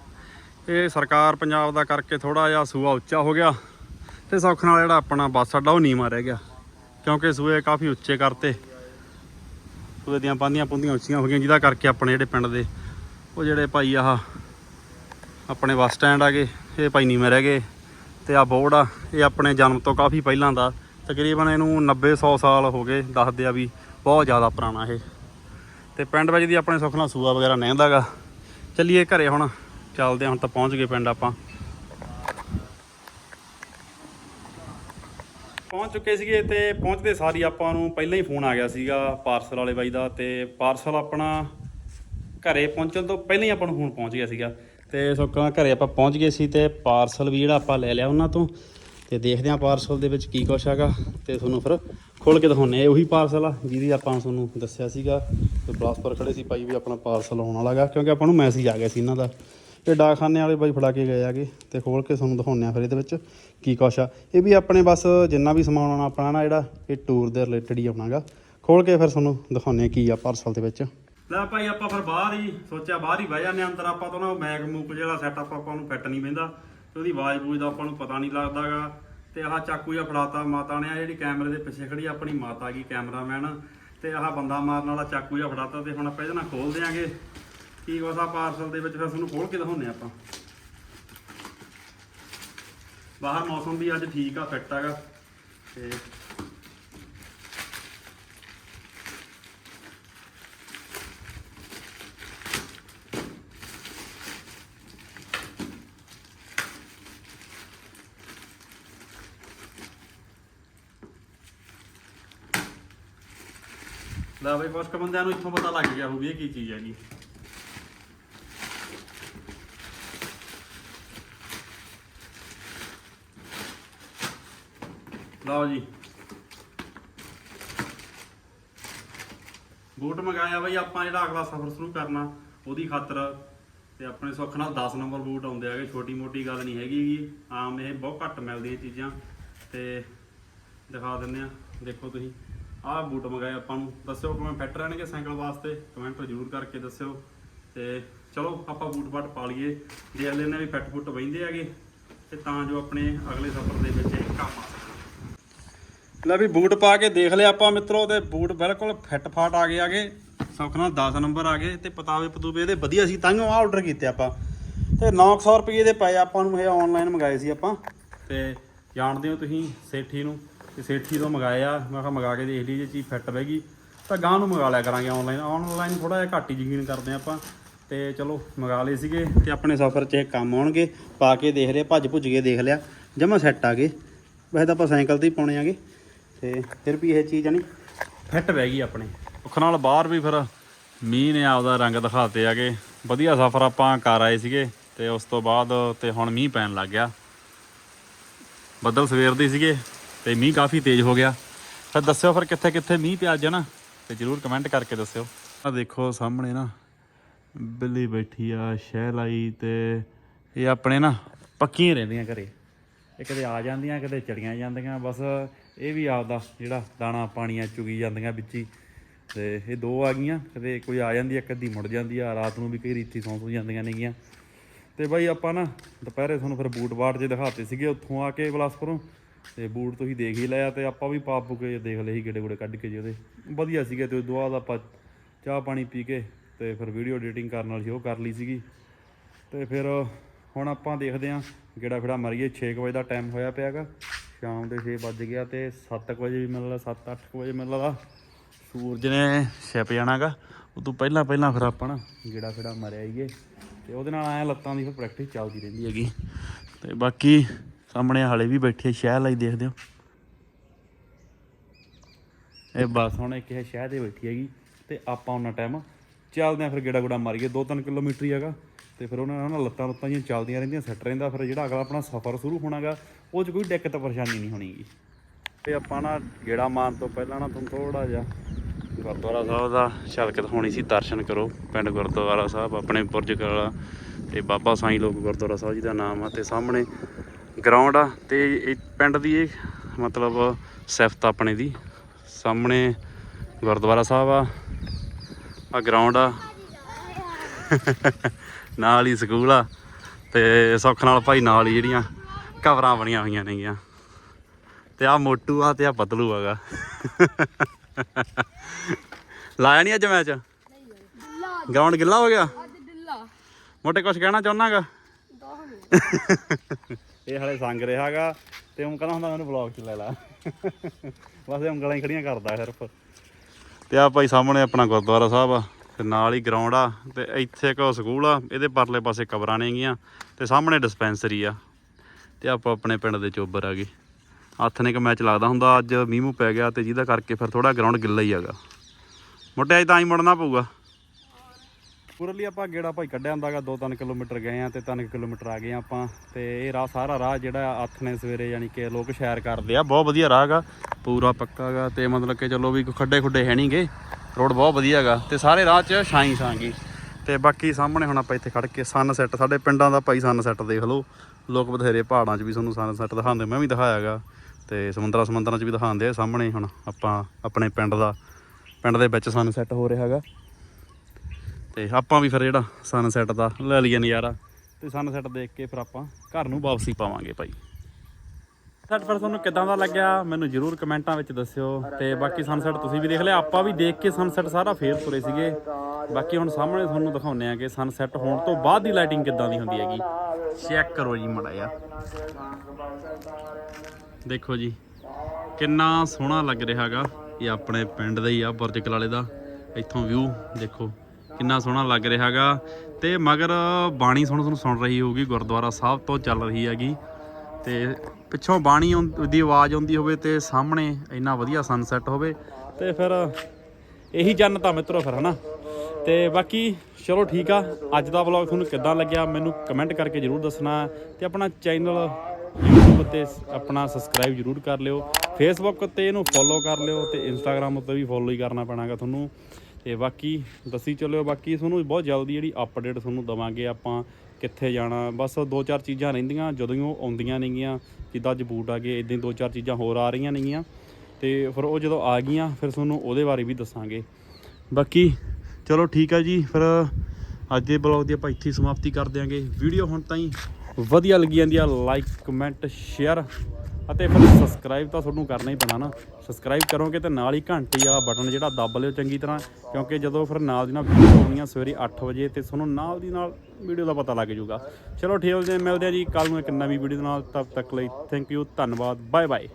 ਇਹ ਸਰਕਾਰ ਪੰਜਾਬ ਦਾ ਕਰਕੇ ਥੋੜਾ ਜਿਹਾ ਸੂਆ ਉੱਚਾ ਹੋ ਗਿਆ। ਤੇ ਸੌਖ ਨਾਲ ਜਿਹੜਾ ਆਪਣਾ ਬੱਸ ਅੱਡਾ ਉਹ ਨੀਵਾਂ ਰਹਿ ਗਿਆ। ਕਿਉਂਕਿ ਸੂਏ ਕਾਫੀ ਉੱਚੇ ਕਰਤੇ। ਸੂਏ ਦੀਆਂ ਪਾਂਦੀਆਂ ਪੁੰਦੀਆਂ ਉੱਚੀਆਂ ਹੋ ਗਈਆਂ, ਜਿਹਦਾ ਕਰਕੇ ਆਪਣੇ ਜਿਹੜੇ ਪਿੰਡ ਦੇ ਉਹ ਜਿਹੜੇ ਭਾਈ ਆਹ ਆਪਣੇ ਬੱਸ ਸਟੈਂਡ ਆਗੇ ਇਹ ਭਾਈ ਨੀਵੇਂ ਰਹਿ ਗਏ। ਤੇ ਆ ਬੋਰਡ ਆ, ਇਹ ਆਪਣੇ ਜਨਮ ਤੋਂ ਕਾਫੀ ਪਹਿਲਾਂ ਦਾ ਤਕਰੀਬਨ ਇਹਨੂੰ 90 100 ਸਾਲ ਹੋ ਗਏ ਦੱਸਦੇ ਆ ਵੀ ਬਹੁਤ ਜ਼ਿਆਦਾ ਪੁਰਾਣਾ ਇਹ। ਤੇ ਪਿੰਡ ਵਿੱਚ ਦੀ ਆਪਣੇ ਸੁੱਖ ਨਾਲ ਸੂਆ ਵਗੈਰਾ ਨਹਿੰਦਾਗਾ ਚੱਲੀਏ ਘਰੇ ਹੁਣ ਚੱਲਦੇ ਹਾਂ, ਹੁਣ ਤਾਂ ਪਹੁੰਚ ਗਏ ਪਿੰਡ ਆਪਾਂ। ਪਹੁੰਚ ਚੁੱਕੇ ਸੀਗੇ ਤੇ ਪਹੁੰਚਦੇ ਸਾਰੀ ਆਪਾਂ ਨੂੰ ਪਹਿਲਾਂ ਹੀ ਫੋਨ ਆ ਗਿਆ ਸੀਗਾ ਪਾਰਸਲ ਵਾਲੇ ਬਾਈ ਦਾ ਤੇ ਪਾਰਸਲ ਆਪਣਾ ਘਰੇ ਪਹੁੰਚਣ ਤੋਂ ਪਹਿਲਾਂ ਹੀ ਆਪਾਂ ਨੂੰ ਫੋਨ ਪਹੁੰਚ ਗਿਆ ਸੀਗਾ। ਤੇ ਸੁੱਕਾ ਘਰੇ ਆਪਾਂ ਪਹੁੰਚ ਗਏ ਸੀ ਤੇ ਪਾਰਸਲ ਵੀ ਜਿਹੜਾ ਆਪਾਂ ਲੈ ਲਿਆ ਉਹਨਾਂ ਤੋਂ। ਤੇ ਦੇਖਦੇ ਹਾਂ ਪਾਰਸਲ ਦੇ ਵਿੱਚ ਕੀ ਕੁਛ ਹੈਗਾ ਤੇ ਤੁਹਾਨੂੰ ਫਿਰ ਖੋਲ ਕੇ ਦਿਖਾਉਂਦੇ ਆ ਉਹੀ ਪਾਰਸਲ ਆ ਜਿਹਦੀ ਆਪਾਂ ਤੁਹਾਨੂੰ ਦੱਸਿਆ ਸੀਗਾ ਤੇ ਬਲਾਸਪੁਰ ਖੜੇ ਸੀ ਭਾਈ ਵੀ ਆਪਣਾ ਪਾਰਸਲ ਆਉਣ ਵਾਲਾ ਗਾ, ਕਿਉਂਕਿ ਆਪਾਂ ਨੂੰ ਮੈਸੇਜ ਆ ਗਿਆ ਸੀ ਇਹਨਾਂ ਦਾ। ਇਹ ਡਾਕਖਾਨੇ ਵਾਲੇ ਬਾਈ ਫੜਾ ਕੇ ਗਏ ਆਗੇ ਤੇ ਖੋਲ ਕੇ ਤੁਹਾਨੂੰ ਦਿਖਾਉਂਦੇ ਆ ਫਿਰ ਇਹਦੇ ਵਿੱਚ ਕੀ ਕੁਛ ਆ। ਇਹ ਵੀ ਆਪਣੇ ਬਸ ਜਿੰਨਾ ਵੀ ਸਮਾਨ ਆਉਣਾ ਆਪਣਾ ਨਾ ਜਿਹੜਾ, ਇਹ ਟੂਰ ਦੇ ਰਿਲੇਟਡ ਹੀ ਆਉਣਾਗਾ ਖੋਲ ਕੇ ਫਿਰ ਤੁਹਾਨੂੰ ਦਿਖਾਉਂਦੇ ਆ ਕੀ ਆ ਪਾਰਸਲ ਦੇ ਵਿੱਚ। ਲੈ ਭਾਈ ਆਪਾਂ ਫਿਰ ਬਾਹਰ ਹੀ ਸੋਚਿਆ ਬਾਹਰ ਹੀ ਬਹਿ ਜਾਂਦੇ ਹਾਂ ਅੰਦਰ, ਆਪਾਂ ਤੋਂ ਨਾ ਮੈਗ ਮੂਕ ਜਿਹੜਾ ਸੈਟਅਪ ਆਪਾਂ ਨੂੰ ਫਿੱਟ ਨਹੀਂ ਪੈਂਦਾ ਤੇ ਉਹਦੀ ਆਵਾਜ਼ ਬੂਝ ਦਾ ਆਪਾਂ ਨੂੰ ਪਤਾ ਨਹੀਂ ਲੱਗਦਾਗਾ। ਤੇ ਆਹ ਚਾਕੂ ਜਿਹਾ ਫੜਾਤਾ ਮਾਤਾ ਨੇ ਆ ਜਿਹੜੀ ਕੈਮਰੇ ਦੇ ਪਿੱਛੇ ਖੜੀ ਆ, ਆਪਣੀ ਮਾਤਾ ਗਈ ਕੈਮਰਾਮੈਨ। ਤੇ ਆਹ ਬੰਦਾ ਮਾਰਨ ਵਾਲਾ ਚਾਕੂ ਜਿਹਾ ਫੜਾਤਾ ਤੇ ਹੁਣ ਆਪਾਂ ਇਹਦੇ ਨਾਲ ਖੋਲ ਦਿਆਂਗੇ। ਕੀ ਕੋਸਾ ਪਾਰਸਲ ਦੇ ਵਿੱਚ ਫਿਰ ਤੁਹਾਨੂੰ ਖੋਲ ਕੇ ਦਿਖਾਉਂਦੇ ਆਪਾਂ। ਬਾਹਰ ਮੌਸਮ ਵੀ ਅੱਜ ਠੀਕ ਆ ਫਿੱਟ ਹੈਗਾ ਤੇ ਲੈ ਬਈ ਕੁਛ ਬੰਦਿਆਂ ਨੂੰ ਇੱਥੋਂ ਪਤਾ ਲੱਗ ਗਿਆ ਹੋਊ ਵੀ ਇਹ ਕੀ ਚੀਜ਼ ਹੈਗੀ। ਲਓ ਜੀ। ਬੂਟ ਮੰਗਾਇਆ ਬਈ ਆਪਾਂ ਜਿਹੜਾ ਅਗਲਾ ਸਫ਼ਰ ਸ਼ੁਰੂ ਕਰਨਾ, ਉਹਦੀ ਖਾਤਰ ਤੇ ਆਪਣੇ ਸੁੱਖ ਨਾਲ 10 ਨੰਬਰ ਬੂਟ ਆਉਂਦੇ ਹੈਗੇ ਛੋਟੀ ਮੋਟੀ ਗੱਲ ਨਹੀਂ ਹੈਗੀ ਆਮ ਇਹ ਬਹੁਤ ਘੱਟ ਮਿਲਦੀ ਮਿਲਦੀਆਂ ਚੀਜ਼ਾਂ। ਤੇ ਦਿਖਾ ਦਿੰਦੇ ਆ ਦੇਖੋ ਤੁਸੀਂ। ਆਹ ਬੂਟ ਮੰਗਾਏ ਆਪਾਂ ਨੂੰ। ਦੱਸਿਓ ਕਿਵੇਂ ਫਿੱਟ ਰਹਿਣਗੇ ਸਾਈਕਲ ਵਾਸਤੇ। ਕਮੈਂਟ ਜ਼ਰੂਰ ਕਰਕੇ ਦੱਸਿਓ। ਤੇ ਚਲੋ, ਆਪਾਂ ਬੂਟ ਬਾਟ ਪਾ ਲਈਏ। ਜੇ ਲੈਂਦੇ ਨੇ ਵੀ ਫਿੱਟ ਫੁੱਟ ਬੈਂਦੇ ਹੈਗੇ। ਤੇ ਤਾਂ ਜੋ ਆਪਣੇ ਅਗਲੇ ਸਫ਼ਰ ਦੇ ਵਿੱਚ ਇਹ ਕੰਮ ਆ ਸਕਣ ਲੈ ਵੀ ਬੂਟ ਪਾ ਕੇ ਦੇਖ ਲਿਆ ਆਪਾਂ ਮਿੱਤਰੋ, ਤੇ ਬੂਟ ਬਿਲਕੁਲ ਫਿੱਟ ਫਾਟ ਆ ਗਏ ਆਗੇ ਸੌਖ ਨਾਲ 10 ਨੰਬਰ ਆ ਗਏ। ਤੇ ਪਤਾਵੇ ਪਤੂਵੇ ਇਹਦੇ ਵਧੀਆ ਸੀ, ਤਾਂਹੀਓ ਆਹ ਆਰਡਰ ਕੀਤੇ ਆਪਾਂ। ਤੇ 900 ਰੁਪਏ ਦੇ ਪਏ ਆਪਾਂ ਨੂੰ, ਇਹ ਆਨਲਾਈਨ ਮੰਗਾਏ ਸੀ ਆਪਾਂ। ਤੇ ਜਾਣਦੇ ਹੋ ਤੁਸੀਂ, ਸੇਠੀ ਨੂੰ। ਤੇ ਸੇਠੀ ਤੋਂ ਮੰਗਾਏ ਮੈਂ ਕਿਹਾ ਮੰਗਾ ਕੇ ਦੇਖ ਲਈ, ਜੇ ਚੀਜ਼ ਫਿੱਟ ਬੈਗੀ ਤਾਂ ਗਾਂ ਨੂੰ ਮੰਗਾ ਲਿਆ ਕਰਾਂਗੇ ਆਨਲਾਈਨ ਆਨਲਾਈਨ ਥੋੜਾ ਜਿਹਾ ਘੱਟ ਹੀ ਯਕੀਨ ਕਰਦੇ ਹਾਂ ਆਪਾਂ। ਤੇ ਚਲੋ, ਮੰਗਾ ਲਏ ਸੀਗੇ ਤੇ ਆਪਣੇ ਸਫ਼ਰ 'ਚ ਇਹ ਕੰਮ ਆਉਣਗੇ। ਪਾ ਕੇ ਦੇਖ ਰਹੇ ਭੱਜ ਭੁੱਜ ਕੇ ਦੇਖ ਲਿਆ। ਜਮਾ ਸੈੱਟ ਆ ਗਏ। ਵੈਸੇ ਤਾਂ ਆਪਾਂ ਸਾਈਕਲ ਤੇ ਹੀ ਪਾਉਣੇ ਆਗੇ। ਤੇ ਫਿਰ ਵੀ ਇਹ ਚੀਜ਼ ਆ ਨਹੀਂ ਫਿੱਟ ਬਹਿ ਗਈ ਆਪਣੇ। ਉੱਖ ਨਾਲ ਬਾਹਰ ਵੀ ਫਿਰ ਮੀਂਹ ਨੇ ਆਪਦਾ ਰੰਗ ਦਿਖਾਤੇ ਆਗੇ। ਵਧੀਆ ਸਫ਼ਰ ਆਪਾਂ ਕਰ ਆਏ ਸੀਗੇ ਤੇ ਉਸ ਤੋਂ ਬਾਅਦ ਤੇ ਹੁਣ ਮੀਂਹ ਪੈਣ ਲੱਗ ਗਿਆ। ਬੱਦਲ ਸਵੇਰ ਦੇ ਸੀਗੇ। ਤੇ ਮੀਂਹ ਕਾਫੀ ਤੇਜ਼ ਹੋ ਗਿਆ। ਤਾਂ ਦੱਸਿਓ ਫਿਰ ਕਿੱਥੇ ਕਿੱਥੇ ਮੀਂਹ ਪਿਆ ਅੱਜ ਨਾ ਤੇ ਜਰੂਰ ਕਮੈਂਟ ਕਰਕੇ ਦੱਸਿਓ। ਆ ਦੇਖੋ, ਸਾਹਮਣੇ ਨਾ ਬਿੱਲੀ ਬੈਠੀ ਆ ਸ਼ਹਿਲ ਆਈ ਤੇ ਇਹ ਆਪਣੇ ਨਾ ਪੱਕੀਆਂ ਰਹਿੰਦੀਆਂ ਘਰੇ। ਇਹ ਕਦੇ ਆ ਜਾਂਦੀਆਂ, ਕਦੇ ਚੜੀਆਂ ਜਾਂਦੀਆਂ, ਬਸ ਇਹ ਵੀ ਆਪਦਾ ਜਿਹੜਾ ਦਾਣਾ ਪਾਣੀਆਂ ਚੁਗੀ ਜਾਂਦੀਆਂ ਵਿੱਚ ਹੀ। ਤੇ ਇਹ ਦੋ ਆ ਗਈਆਂ, ਕਦੇ ਕੋਈ ਆ ਜਾਂਦੀ ਆ ਇੱਕ ਅੱਧੀ ਮੁੜ ਜਾਂਦੀ ਆ, ਰਾਤ ਨੂੰ ਵੀ ਕਈ ਰੀਤੀ ਸੌਂ ਸੌਂ ਜਾਂਦੀਆਂ ਨੇਗੀਆਂ। ਤੇ ਬਾਈ ਆਪਾਂ ਨਾ ਦੁਪਹਿਰੇ ਤੁਹਾਨੂੰ ਫਿਰ ਬੂਟ ਬਾਟ ਜੇ ਦਿਖਾਤੇ ਸੀਗੇ, ਉੱਥੋਂ ਆ ਕੇ ਬਲਾਸਪੁਰੋਂ ਤੇ ਬੂਟ ਤੁਸੀਂ ਦੇਖ ਹੀ ਲਿਆ ਤੇ ਆਪਾਂ ਵੀ ਪਾ ਪੁ ਦੇਖ ਲਏ ਸੀ ਗੇੜੇ ਗੁੜੇ ਕੱਢ ਕੇ ਜੀ ਉਹਦੇ। ਵਧੀਆ ਸੀਗੇ ਤੇ ਉਸ ਤੋਂ ਬਾਅਦ ਆਪਾਂ ਚਾਹ ਪਾਣੀ ਪੀ ਕੇ ਤੇ ਫਿਰ ਵੀਡੀਓ ਐਡੀਟਿੰਗ ਕਰਨ ਵਾਲੀ ਸੀ, ਉਹ ਕਰ ਲਈ ਸੀਗੀ। ਤੇ ਫਿਰ ਹੁਣ ਆਪਾਂ ਦੇਖਦੇ ਆਂ ਗੇੜਾ ਫੇੜਾ ਮਾਰੀਏ 6 ਵਜੇ ਦਾ ਟਾਈਮ ਹੋਇਆ ਪਿਆਗਾ ਸ਼ਾਮ ਦੇ 6 ਵੱਜ ਗਿਆ ਤੇ 7 ਵਜੇ ਵੀ ਮਿਲਦਾ 7-8 ਵਜੇ ਮਿਲਦਾ ਸੂਰਜ ਨੇ ਛਿਪ ਜਾਣਾਗਾ ਉਹ ਤੋਂ ਪਹਿਲਾਂ ਪਹਿਲਾਂ ਫਿਰ ਆਪਾਂ ਨਾ ਗੇੜਾ ਫੇੜਾ ਮਰਿਆ ਹੀਏ। ਤੇ ਉਹਦੇ ਨਾਲ ਐ ਲੱਤਾਂ ਦੀ ਫਿਰ ਪ੍ਰੈਕਟਿਸ ਚੱਲਦੀ ਰਹਿੰਦੀ ਹੈਗੀ। ਤੇ ਬਾਕੀ ਸਾਹਮਣੇ ਹਾਲੇ ਵੀ ਬੈਠੇ ਸ਼ਹਿਰ ਲਈ ਦੇਖਦੇ ਹੋ। ਇਹ ਬਸ ਹੁਣ ਇੱਕ ਇਹ ਸ਼ਹਿਰ 'ਤੇ ਬੈਠੀ ਹੈਗੀ, ਤੇ ਆਪਾਂ ਉਹਨਾਂ ਟਾਈਮ ਚੱਲਦੇ ਆਂ ਫਿਰ ਗੇੜਾ ਗੁੜਾ ਮਾਰੀਏ। 2-3 ਕਿਲੋਮੀਟਰ ਹੀ ਹੈਗਾ, ਤੇ ਫਿਰ ਉਹਨਾਂ ਨਾਲ ਲੱਤਾਂ ਲੁੱਤਾਂ ਜਿਹੀਆਂ ਚੱਲਦੀਆਂ ਰਹਿੰਦੀਆਂ, ਸੈੱਟ ਰਹਿੰਦਾ। ਫਿਰ ਜਿਹੜਾ ਅਗਲਾ ਆਪਣਾ ਸਫ਼ਰ ਸ਼ੁਰੂ ਹੋਣਾਗਾ, ਉਹ 'ਚ ਕੋਈ ਦਿੱਕਤ ਪਰੇਸ਼ਾਨੀ ਨਹੀਂ ਹੋਣੀਗੀ ਤੇ ਆਪਾਂ ਨਾ ਗੇੜਾ ਮਾਰਨ ਤੋਂ ਪਹਿਲਾਂ ਨਾ ਤੁਹਾਨੂੰ ਥੋੜਾ ਜਿਹਾ ਗੁਰਦੁਆਰਾ ਸਾਹਿਬ ਦਾ ਸ਼ਰਕਤ ਹੋਣੀ ਸੀ, ਦਰਸ਼ਨ ਕਰੋ। ਪਿੰਡ ਗੁਰਦੁਆਰਾ ਸਾਹਿਬ, ਆਪਣੇ ਬੁਰਜ ਕਲਾ ਤੇ ਬਾਬਾ ਸਾਈਂ ਲੋਕ ਗੁਰਦੁਆਰਾ ਸਾਹਿਬ ਜੀ ਦਾ ਨਾਮ ਆ, ਤੇ ਸਾਹਮਣੇ ਗਰਾਊਂਡ ਆ ਤੇ ਇਹ ਪਿੰਡ ਦੀ ਇਹ ਮਤਲਬ ਸਿਫਤ ਆਪਣੇ ਦੀ। ਸਾਹਮਣੇ ਗੁਰਦੁਆਰਾ ਸਾਹਿਬ ਆ ਆ ਗਰਾਊਂਡ ਆ। *laughs* ਨਾਲ ਹੀ ਸਕੂਲ ਆ ਤੇ ਸੁੱਖ ਨਾਲ ਭਾਈ ਨਾਲ ਹੀ ਜਿਹੜੀਆਂ ਕਵਰਾਂ ਬਣੀਆਂ ਹੋਈਆਂ ਨੇਗੀਆਂ। ਤੇ ਆ ਮੋਟੂ ਆ ਤੇ ਆ ਪਤਲੂ ਆਗਾ। ਲਾਇਆ ਨਹੀਂ ਅੱਜ ਮੈਚ? ਗਰਾਊਂਡ ਗਿੱਲਾ ਹੋ ਗਿਆ? ਮੋਟੇ ਕੁਝ ਕਹਿਣਾ ਚਾਹੁੰਨਾਗਾ *laughs* ਇਹ ਹਲੇ ਸੰਗ ਰਿਹਾਗਾ ਤੇ ਉਹ ਕਹਿੰਦਾ ਹੁੰਦਾ ਮੈਨੂੰ ਵਲੌਗ ਚ ਲੈ ਲਾ। ਬਸ ਇਹ ਉਂਗਲਾਂ ਹੀ ਖੜੀਆਂ ਕਰਦਾ ਸਿਰਫ। ਤੇ ਆ ਭਾਈ ਸਾਹਮਣੇ ਆਪਣਾ ਗੁਰਦੁਆਰਾ ਸਾਹਿਬ ਆ ਤੇ ਨਾਲ ਹੀ ਗਰਾਊਂਡ ਆ ਤੇ ਇੱਥੇ ਇੱਕ ਸਕੂਲ ਆ, ਇਹਦੇ ਪਰਲੇ ਪਾਸੇ ਕਬਰਾਂ ਨੇਗੀਆਂ ਤੇ ਸਾਹਮਣੇ ਡਿਸਪੈਂਸਰੀ ਆ। ਤੇ ਆਪਾਂ ਆਪਣੇ ਪਿੰਡ ਦੇ ਚੋਬਰ ਆ ਗਏ ਹੱਥ ਨੇ ਇੱਕ ਮੈਚ ਲੱਗਦਾ ਹੁੰਦਾ, ਅੱਜ ਮੀਂਹ ਮੂੰਹ ਪੈ ਗਿਆ ਤੇ ਜਿਹਦਾ ਕਰਕੇ ਫਿਰ ਥੋੜਾ ਗਰਾਊਂਡ ਗਿੱਲਾ ਹੀ ਹੈਗਾ। ਮੋਟੇ ਅੱਜ ਤਾਂ ਹੀ ਮੁੜਨਾ ਪਊਗਾ। ਪੂਰਲੀ ਆਪਾਂ ਗੇੜਾ ਭਾਈ ਕੱਢਿਆ ਹੁੰਦਾਗਾ 2-3 ਕਿਲੋਮੀਟਰ ਗਏ ਆ ਤੇ 3 ਕਿਲੋਮੀਟਰ ਆ ਗਏ ਆ ਆਪਾਂ। ਤੇ ਇਹ ਰਾਹ ਸਾਰਾ ਰਾਹ ਜਿਹੜਾ ਆਥਣੇ ਸਵੇਰੇ ਯਾਨੀ ਕਿ ਲੋਕ ਸੈਰ ਕਰਦੇ ਆ, ਬਹੁਤ ਵਧੀਆ ਰਾਹ ਗਾ ਪੂਰਾ ਪੱਕਾ ਗਾ ਤੇ ਮਤਲਬ ਕਿ ਚਲੋ ਵੀ ਖੱਡੇ ਖੁੱਡੇ ਹੈ ਨਹੀਂਗੇ ਰੋਡ ਬਹੁਤ ਵਧੀਆ ਗਾ ਤੇ ਸਾਰੇ ਰਾਹ 'ਚ ਛਾਈ ਛਾਂਗੀ ਤੇ ਬਾਕੀ ਸਾਹਮਣੇ ਹੁਣ ਆਪਾਂ ਇੱਥੇ ਖੜ ਕੇ ਸਨਸੈਟ ਸਾਡੇ ਪਿੰਡਾਂ ਦਾ ਭਾਈ ਸਨਸੈਟ ਦੇਖ ਲਓ, ਲੋਕ ਬਥੇਰੇ ਪਹਾੜਾਂ 'ਚ ਵੀ ਤੁਹਾਨੂੰ ਸਨਸੈਟ ਦਿਖਾਉਂਦੇ, ਮੈਂ ਵੀ ਦਿਖਾਇਆਗਾ। ਤੇ ਸਮੁੰਦਰਾਂ ਸਮੁੰਦਰਾਂ 'ਚ ਵੀ ਦਿਖਾਉਂਦੇ ਆ ਸਾਹਮਣੇ ਹੁਣ ਆਪਾਂ ਆਪਣੇ ਪਿੰਡ ਦਾ, ਪਿੰਡ ਦੇ ਵਿੱਚ ਸਨਸੈਟ ਹੋ ਰਿਹਾ ਹੈਗਾ। ਤੇ ਆਪਾਂ ਵੀ ਫਿਰ ਜਿਹੜਾ ਸਨਸੈਟ ਦਾ ਲੈ ਲਈਏ ਨਜ਼ਾਰਾ ਤੇ ਸਨਸੈਟ ਦੇਖ ਕੇ ਫਿਰ ਆਪਾਂ ਘਰ ਨੂੰ ਵਾਪਸੀ ਪਾਵਾਂਗੇ ਭਾਈ। ਸਨਸੈਟ ਫਿਰ ਤੁਹਾਨੂੰ ਕਿਦਾਂ ਦਾ ਲੱਗਿਆ ਮੈਨੂੰ ਜਰੂਰ ਕਮੈਂਟਾਂ ਵਿੱਚ ਦੱਸਿਓ ਤੇ ਬਾਕੀ ਸਨਸੈਟ ਤੁਸੀਂ ਵੀ ਦੇਖ ਲਿਆ, ਆਪਾਂ ਵੀ ਦੇਖ ਕੇ ਸਨਸੈਟ ਸਾਰਾ ਫੇਰ ਤੁਰੇ ਸੀਗੇ। ਬਾਕੀ ਹੁਣ ਸਾਹਮਣੇ ਤੁਹਾਨੂੰ ਦਿਖਾਉਂਦੇ ਆ ਕਿ ਸਨਸੈਟ ਹੋਣ ਤੋਂ ਬਾਅਦ ਦੀ ਲਾਈਟਿੰਗ ਕਿਦਾਂ ਦੀ ਹੁੰਦੀ ਹੈਗੀ। ਚੈੱਕ ਕਰੋ ਜੀ ਮੜਾ ਆ ਦੇਖੋ ਜੀ, ਕਿੰਨਾ ਸੋਹਣਾ ਲੱਗ ਰਿਹਾ ਹੈਗਾ, ਇਹ ਆਪਣੇ ਪਿੰਡ ਦਾ ਹੀ ਆ, ਬੁਰਜ ਕਲਾਲੇ ਦਾ। ਇੱਥੋਂ ਵਿਊ ਦੇਖੋ। ਕਿੰਨਾ ਸੋਹਣਾ ਲੱਗ ਰਿਹਾ ਹੈਗਾ ਤੇ ਮਗਰ ਬਾਣੀ ਸੁਣ ਤੁਹਾਨੂੰ ਸੁਣ ਰਹੀ ਹੋਊਗੀ, ਗੁਰਦੁਆਰਾ ਸਾਹਿਬ ਤੋਂ ਚੱਲ ਰਹੀ ਹੈਗੀ। ਤੇ ਪਿੱਛੋਂ ਬਾਣੀ ਦੀ ਆਵਾਜ਼ ਆਉਂਦੀ ਹੋਵੇ ਤੇ ਸਾਹਮਣੇ ਇੰਨਾ ਵਧੀਆ ਸਨਸੈਟ ਹੋਵੇ। ਤੇ ਫਿਰ ਇਹੀ ਜੰਨਤ ਆ ਮਿੱਤਰੋ ਫਿਰ, ਹਨਾ? ਤੇ ਬਾਕੀ ਚਲੋ ਠੀਕ ਆ, ਅੱਜ ਦਾ ਵਲੌਗ ਤੁਹਾਨੂੰ ਕਿੱਦਾਂ ਲੱਗਿਆ ਮੈਨੂੰ ਕਮੈਂਟ ਕਰਕੇ ਜਰੂਰ ਦੱਸਣਾ। ਤੇ ਆਪਣਾ ਚੈਨਲ YouTube 'ਤੇ ਆਪਣਾ ਸਬਸਕ੍ਰਾਈਬ ਜਰੂਰ ਕਰ ਲਿਓ। Facebook 'ਤੇ ਇਹਨੂੰ ਫੋਲੋ ਕਰ ਲਿਓ ਤੇ Instagram ਉੱਤੇ ਵੀ ਫੋਲੋ ਹੀ ਕਰਨਾ ਪੈਣਾਗਾ ਤੁਹਾਨੂੰ। ਤੇ ਬਾਕੀ ਦੱਸੀ ਚੱਲਿਓ, ਬਾਕੀ ਤੁਹਾਨੂੰ ਬਹੁਤ ਜਲਦੀ ਜਿਹੜੀ ਅਪਡੇਟ ਤੁਹਾਨੂੰ ਦਵਾਂਗੇ ਆਪਾਂ ਕਿੱਥੇ ਜਾਣਾ। ਬਸ ਦੋ ਚਾਰ ਚੀਜ਼ਾਂ ਰਹਿੰਦੀਆਂ, ਜਦੋਂ ਹੀ ਉਹ ਆਉਂਦੀਆਂ ਨੇਗੀਆਂ, ਜਿੱਦਾਂ ਅੱਜ ਬੂਟ ਆ ਗਏ ਇਦਾਂ ਦੋ ਚਾਰ ਚੀਜ਼ਾਂ ਹੋਰ ਆ ਰਹੀਆਂ ਨੇਗੀਆਂ। ਤੇ ਫਿਰ ਉਹ ਜਦੋਂ ਆ ਗਈਆਂ, ਫਿਰ ਤੁਹਾਨੂੰ ਉਹਦੇ ਬਾਰੇ ਵੀ ਦੱਸਾਂਗੇ। ਬਾਕੀ ਚਲੋ ਠੀਕ ਆ ਜੀ, ਫਿਰ ਅੱਜ ਦੇ ਬਲੌਗ ਦੀ ਆਪਾਂ ਇੱਥੇ ਸਮਾਪਤੀ ਕਰ ਦਿਆਂਗੇ। ਵੀਡੀਓ ਹੁਣ ਤਾਈਂ ਵਧੀਆ ਲੱਗੀ ਜਾਂਦੀ ਆ ਲਾਈਕ ਕਮੈਂਟ ਸ਼ੇਅਰ ਅਤੇ ਫਿਰ ਸਬਸਕ੍ਰਾਈਬ ਤਾਂ ਤੁਹਾਨੂੰ ਕਰਨਾ ਹੀ ਪੈਣਾ ਨਾ। ਸਬਸਕ੍ਰਾਈਬ ਕਰੋਗੇ ਤੇ ਨਾਲ ਹੀ ਘੰਟੀ ਵਾਲਾ ਬਟਨ ਜਿਹੜਾ ਦੱਬ ਲਿਓ ਚੰਗੀ ਤਰ੍ਹਾਂ, ਕਿਉਂਕਿ ਜਦੋਂ ਫਿਰ ਨਾਲ ਦੀ ਨਾਲ ਵੀਡੀਓ ਆਉਣੀਆਂ ਸਵੇਰੇ 8 ਵਜੇ ਤੇ ਤੁਹਾਨੂੰ ਨਾਲ ਦੀ ਨਾਲ ਵੀਡੀਓ ਦਾ ਪਤਾ ਲੱਗ ਜਾਊਗਾ। ਚਲੋ ਠੀਕ ਹੋ ਜੀ, ਮਿਲਦੇ ਆ ਜੀ ਕੱਲ ਨੂੰ ਇੱਕ ਨਵੀਂ ਵੀਡੀਓ ਦੇ ਨਾਲ, ਤਦ ਤੱਕ ਲਈ ਥੈਂਕ ਯੂ ਧੰਨਵਾਦ ਬਾਏ ਬਾਏ